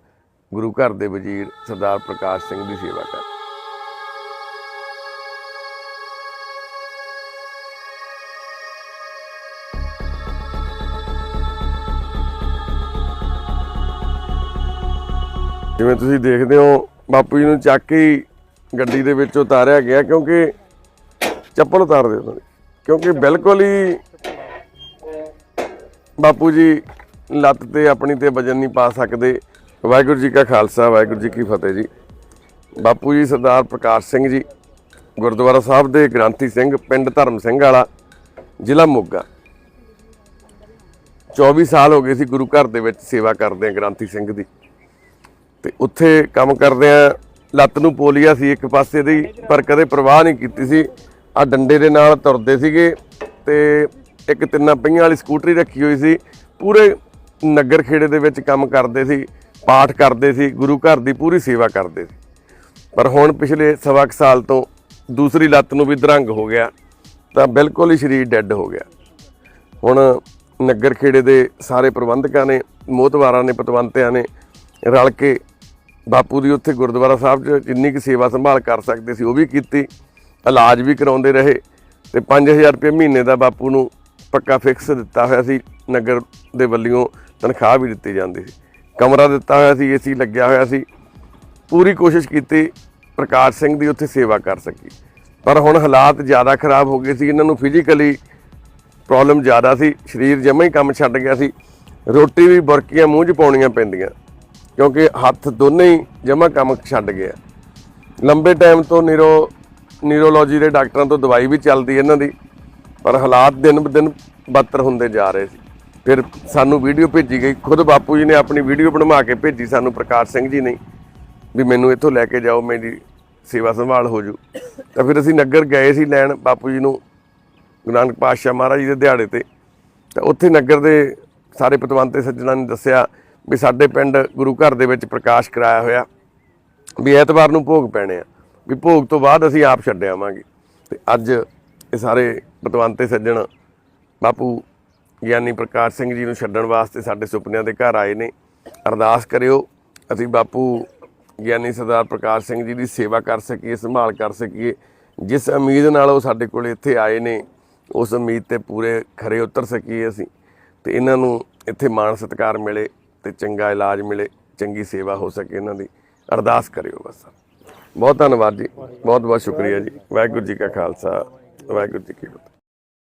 ਗੁਰੂ ਘਰ ਦੇ ਵਜ਼ੀਰ ਸਰਦਾਰ ਪ੍ਰਕਾਸ਼ ਸਿੰਘ ਦੀ ਸੇਵਾ ਕਰ ਜਿਵੇਂ ਤੁਸੀਂ ਦੇਖਦੇ ਹੋ, ਬਾਪੂ ਜੀ ਨੂੰ ਚੱਕ ਕੇ ਗੱਡੀ ਦੇ ਵਿੱਚ ਉਤਾਰਿਆ ਗਿਆ ਕਿਉਂਕਿ ਚੱਪਲ ਉਤਾਰ ਦਿਓ ਉਹਨਾਂ ਦੀ ਕਿਉਂਕਿ ਬਿਲਕੁਲ ਹੀ ਬਾਪੂ ਜੀ ਲੱਤ ਤੇ ਆਪਣੀ ਤੇ ਵਜਨ ਨਹੀਂ ਪਾ ਸਕਦੇ। ਵਾਹਿਗੁਰੂ ਜੀ ਕਾ ਖਾਲਸਾ, ਵਾਹਿਗੁਰੂ ਜੀ ਕੀ ਫਤਿਹ ਜੀ। ਬਾਪੂ ਜੀ ਸਰਦਾਰ ਪ੍ਰਕਾਸ਼ ਸਿੰਘ ਜੀ, ਗੁਰਦੁਆਰਾ ਸਾਹਿਬ ਦੇ ਗ੍ਰੰਥੀ ਸਿੰਘ, ਪਿੰਡ ਧਰਮ ਸਿੰਘ ਵਾਲਾ, ਜ਼ਿਲ੍ਹਾ ਮੋਗਾ। 24 ਸਾਲ ਹੋ ਗਏ ਸੀ ਗੁਰੂ ਘਰ ਦੇ ਵਿੱਚ ਸੇਵਾ ਕਰਦੇ ਆ ਗ੍ਰੰਥੀ ਸਿੰਘ ਦੀ। ਤੇ ਉੱਥੇ ਕੰਮ ਕਰਦਿਆਂ ਲੱਤ ਨੂੰ ਪੋਲੀਆ ਸੀ ਇੱਕ ਪਾਸੇ ਦੀ, ਪਰ ਕਦੇ ਪ੍ਰਵਾਹ ਨਹੀਂ ਕੀਤੀ ਸੀ। ਆ ਡੰਡੇ ਦੇ ਨਾਲ ਤੁਰਦੇ ਸੀਗੇ ਤੇ ਇੱਕ ਤਿੰਨਾਂ ਪਹੀਆਂ ਵਾਲੀ ਸਕੂਟਰੀ ਰੱਖੀ ਹੋਈ ਸੀ। ਪੂਰੇ ਨਗਰ ਖੇੜੇ ਦੇ ਵਿੱਚ ਕੰਮ ਕਰਦੇ ਸੀ, ਪਾਠ ਕਰਦੇ ਸੀ, ਗੁਰੂ ਘਰ ਦੀ ਪੂਰੀ ਸੇਵਾ ਕਰਦੇ ਸੀ। ਪਰ ਹੁਣ ਪਿਛਲੇ ਸਵਾ ਕੁ ਸਾਲ ਤੋਂ ਦੂਸਰੀ ਲੱਤ ਨੂੰ ਵੀ ਦਰੰਗ ਹੋ ਗਿਆ, ਤਾਂ ਬਿਲਕੁਲ ਹੀ ਸਰੀਰ ਡੈੱਡ ਹੋ ਗਿਆ। ਹੁਣ ਨਗਰ ਖੇੜੇ ਦੇ ਸਾਰੇ ਪ੍ਰਬੰਧਕਾਂ ਨੇ, ਮੋਹਤਵਾਰਾਂ ਨੇ, ਪਤਵੰਤਿਆਂ ਨੇ ਰਲ ਕੇ ਬਾਪੂ ਦੀ ਉੱਥੇ ਗੁਰਦੁਆਰਾ ਸਾਹਿਬ 'ਚ ਜਿੰਨੀ ਕੁ ਸੇਵਾ ਸੰਭਾਲ ਕਰ ਸਕਦੇ ਸੀ, ਉਹ ਵੀ ਕੀਤੀ, ਇਲਾਜ ਵੀ ਕਰਾਉਂਦੇ ਰਹੇ ਤੇ 5000 ਰੁਪਏ ਮਹੀਨੇ ਦਾ ਬਾਪੂ ਨੂੰ ਪੱਕਾ ਫਿਕਸ ਦਿੱਤਾ ਹੋਇਆ ਸੀ, ਨਗਰ ਦੇ ਵੱਲੋਂ ਤਨਖਾਹ ਵੀ ਦਿੱਤੀ ਜਾਂਦੀ ਸੀ। ਕਮਰਾ ਦਿੱਤਾ ਹੋਇਆ ਸੀ ਏਸੀ ਲੱਗਿਆ ਹੋਇਆ ਸੀ। ਪੂਰੀ ਕੋਸ਼ਿਸ਼ ਕੀਤੀ ਪ੍ਰਕਾਸ਼ ਸਿੰਘ ਦੀ ਉੱਥੇ ਸੇਵਾ ਕਰ ਸਕੀ। ਪਰ ਹੁਣ ਹਾਲਾਤ ਜ਼ਿਆਦਾ ਖਰਾਬ ਹੋ ਗਏ ਸੀ, ਇਹਨਾਂ ਨੂੰ ਫਿਜ਼ੀਕਲੀ ਪ੍ਰੋਬਲਮ ਜ਼ਿਆਦਾ ਸੀ, ਸਰੀਰ ਜਮਾ ਹੀ ਕੰਮ ਛੱਡ ਗਿਆ ਸੀ। ਰੋਟੀ ਵੀ ਬੁਰਕੀਆਂ ਮੂੰਹ 'ਚ ਪਾਉਣੀਆਂ ਪੈਂਦੀਆਂ। ਕਿਉਂਕਿ ਹੱਥ ਦੋਨੇ ਹੀ ਜਮਾਂ ਕੰਮ ਛੱਡ ਗਏ ਆ। ਲੰਬੇ ਟਾਈਮ ਤੋਂ ਨੀਰੋ ਨੀਰੋਲੋਜੀ ਦੇ ਡਾਕਟਰਾਂ ਤੋਂ ਦਵਾਈ ਵੀ ਚੱਲਦੀ ਇਹਨਾਂ ਦੀ, ਪਰ ਹਾਲਾਤ ਦਿਨ ਬ ਦਿਨ ਬਦਤਰ ਹੁੰਦੇ ਜਾ ਰਹੇ ਸੀ। ਫਿਰ ਸਾਨੂੰ ਵੀਡੀਓ ਭੇਜੀ ਗਈ। ਖੁਦ ਬਾਪੂ ਜੀ ਨੇ ਆਪਣੀ ਵੀਡੀਓ ਬਣਵਾ ਕੇ ਭੇਜੀ ਸਾਨੂੰ, ਪ੍ਰਕਾਸ਼ ਸਿੰਘ ਜੀ ਨੇ, ਵੀ ਮੈਨੂੰ ਇੱਥੋਂ ਲੈ ਕੇ ਜਾਓ, ਮੇਰੀ ਸੇਵਾ ਸੰਭਾਲ ਹੋ ਜੂ। ਤਾਂ ਫਿਰ ਅਸੀਂ ਨਗਰ ਗਏ ਸੀ ਲੈਣ ਬਾਪੂ ਜੀ ਨੂੰ, ਗੁਰੂ ਨਾਨਕ ਪਾਤਸ਼ਾਹ ਮਹਾਰਾਜ ਜੀ ਦੇ ਦਿਹਾੜੇ ਤੇ। ਤਾਂ ਉੱਥੇ ਨਗਰ ਦੇ ਸਾਰੇ ਪਤਵੰਤੇ ਸੱਜਣਾਂ ਨੇ ਦੱਸਿਆ ਵੀ ਸਾਡੇ ਪਿੰਡ ਗੁਰੂ ਘਰ ਦੇ ਵਿੱਚ ਪ੍ਰਕਾਸ਼ ਕਰਾਇਆ ਹੋਇਆ ਵੀ ਐਤਵਾਰ ਨੂੰ ਭੋਗ ਪੈਣੇ ਆ, ਵੀ ਭੋਗ ਤੋਂ ਬਾਅਦ ਅਸੀਂ ਆਪ ਛੱਡ ਆਵਾਂਗੇ। ਤੇ ਅੱਜ ਇਹ ਸਾਰੇ ਪਤਵੰਤੇ ਸੱਜਣ ਬਾਪੂ ਗਿਆਨੀ ਪ੍ਰਕਾਸ਼ ਸਿੰਘ ਜੀ ਨੂੰ ਛੱਡਣ ਵਾਸਤੇ ਸਾਡੇ ਸੁਪਨਿਆਂ ਦੇ ਘਰ ਆਏ ਨੇ। ਅਰਦਾਸ ਕਰਿਓ, ਅਸੀਂ ਬਾਪੂ ਗਿਆਨੀ ਸਰਦਾਰ ਪ੍ਰਕਾਸ਼ ਸਿੰਘ ਜੀ ਦੀ ਸੇਵਾ ਕਰ ਸਕੀਏ, ਸੰਭਾਲ ਕਰ ਸਕੀਏ। ਜਿਸ ਉਮੀਦ ਨਾਲ ਉਹ ਸਾਡੇ ਕੋਲ ਇੱਥੇ ਆਏ ਨੇ, ਉਸ ਉਮੀਦ ਤੇ ਪੂਰੇ ਖਰੇ ਉਤਰ ਸਕੀਏ ਅਸੀਂ। ਤੇ ਇਹਨਾਂ ਨੂੰ ਇੱਥੇ ਮਾਣ ਸਤਿਕਾਰ ਮਿਲੇ। ਤੇ ਚੰਗਾ ਇਲਾਜ ਮਿਲੇ, ਚੰਗੀ ਸੇਵਾ ਹੋ ਸਕੇ ਇਹਨਾਂ ਦੀ। ਅਰਦਾਸ ਕਰਿਓ ਬਸ। ਬਹੁਤ ਧੰਨਵਾਦ ਜੀ। ਬਹੁਤ ਬਹੁਤ ਸ਼ੁਕਰੀਆ ਜੀ। ਵਾਹਿਗੁਰੂ ਜੀ ਕਾ ਖਾਲਸਾ। ਵਾਹਿਗੁਰੂ ਜੀ ਕੀ ਫਤਿਹ।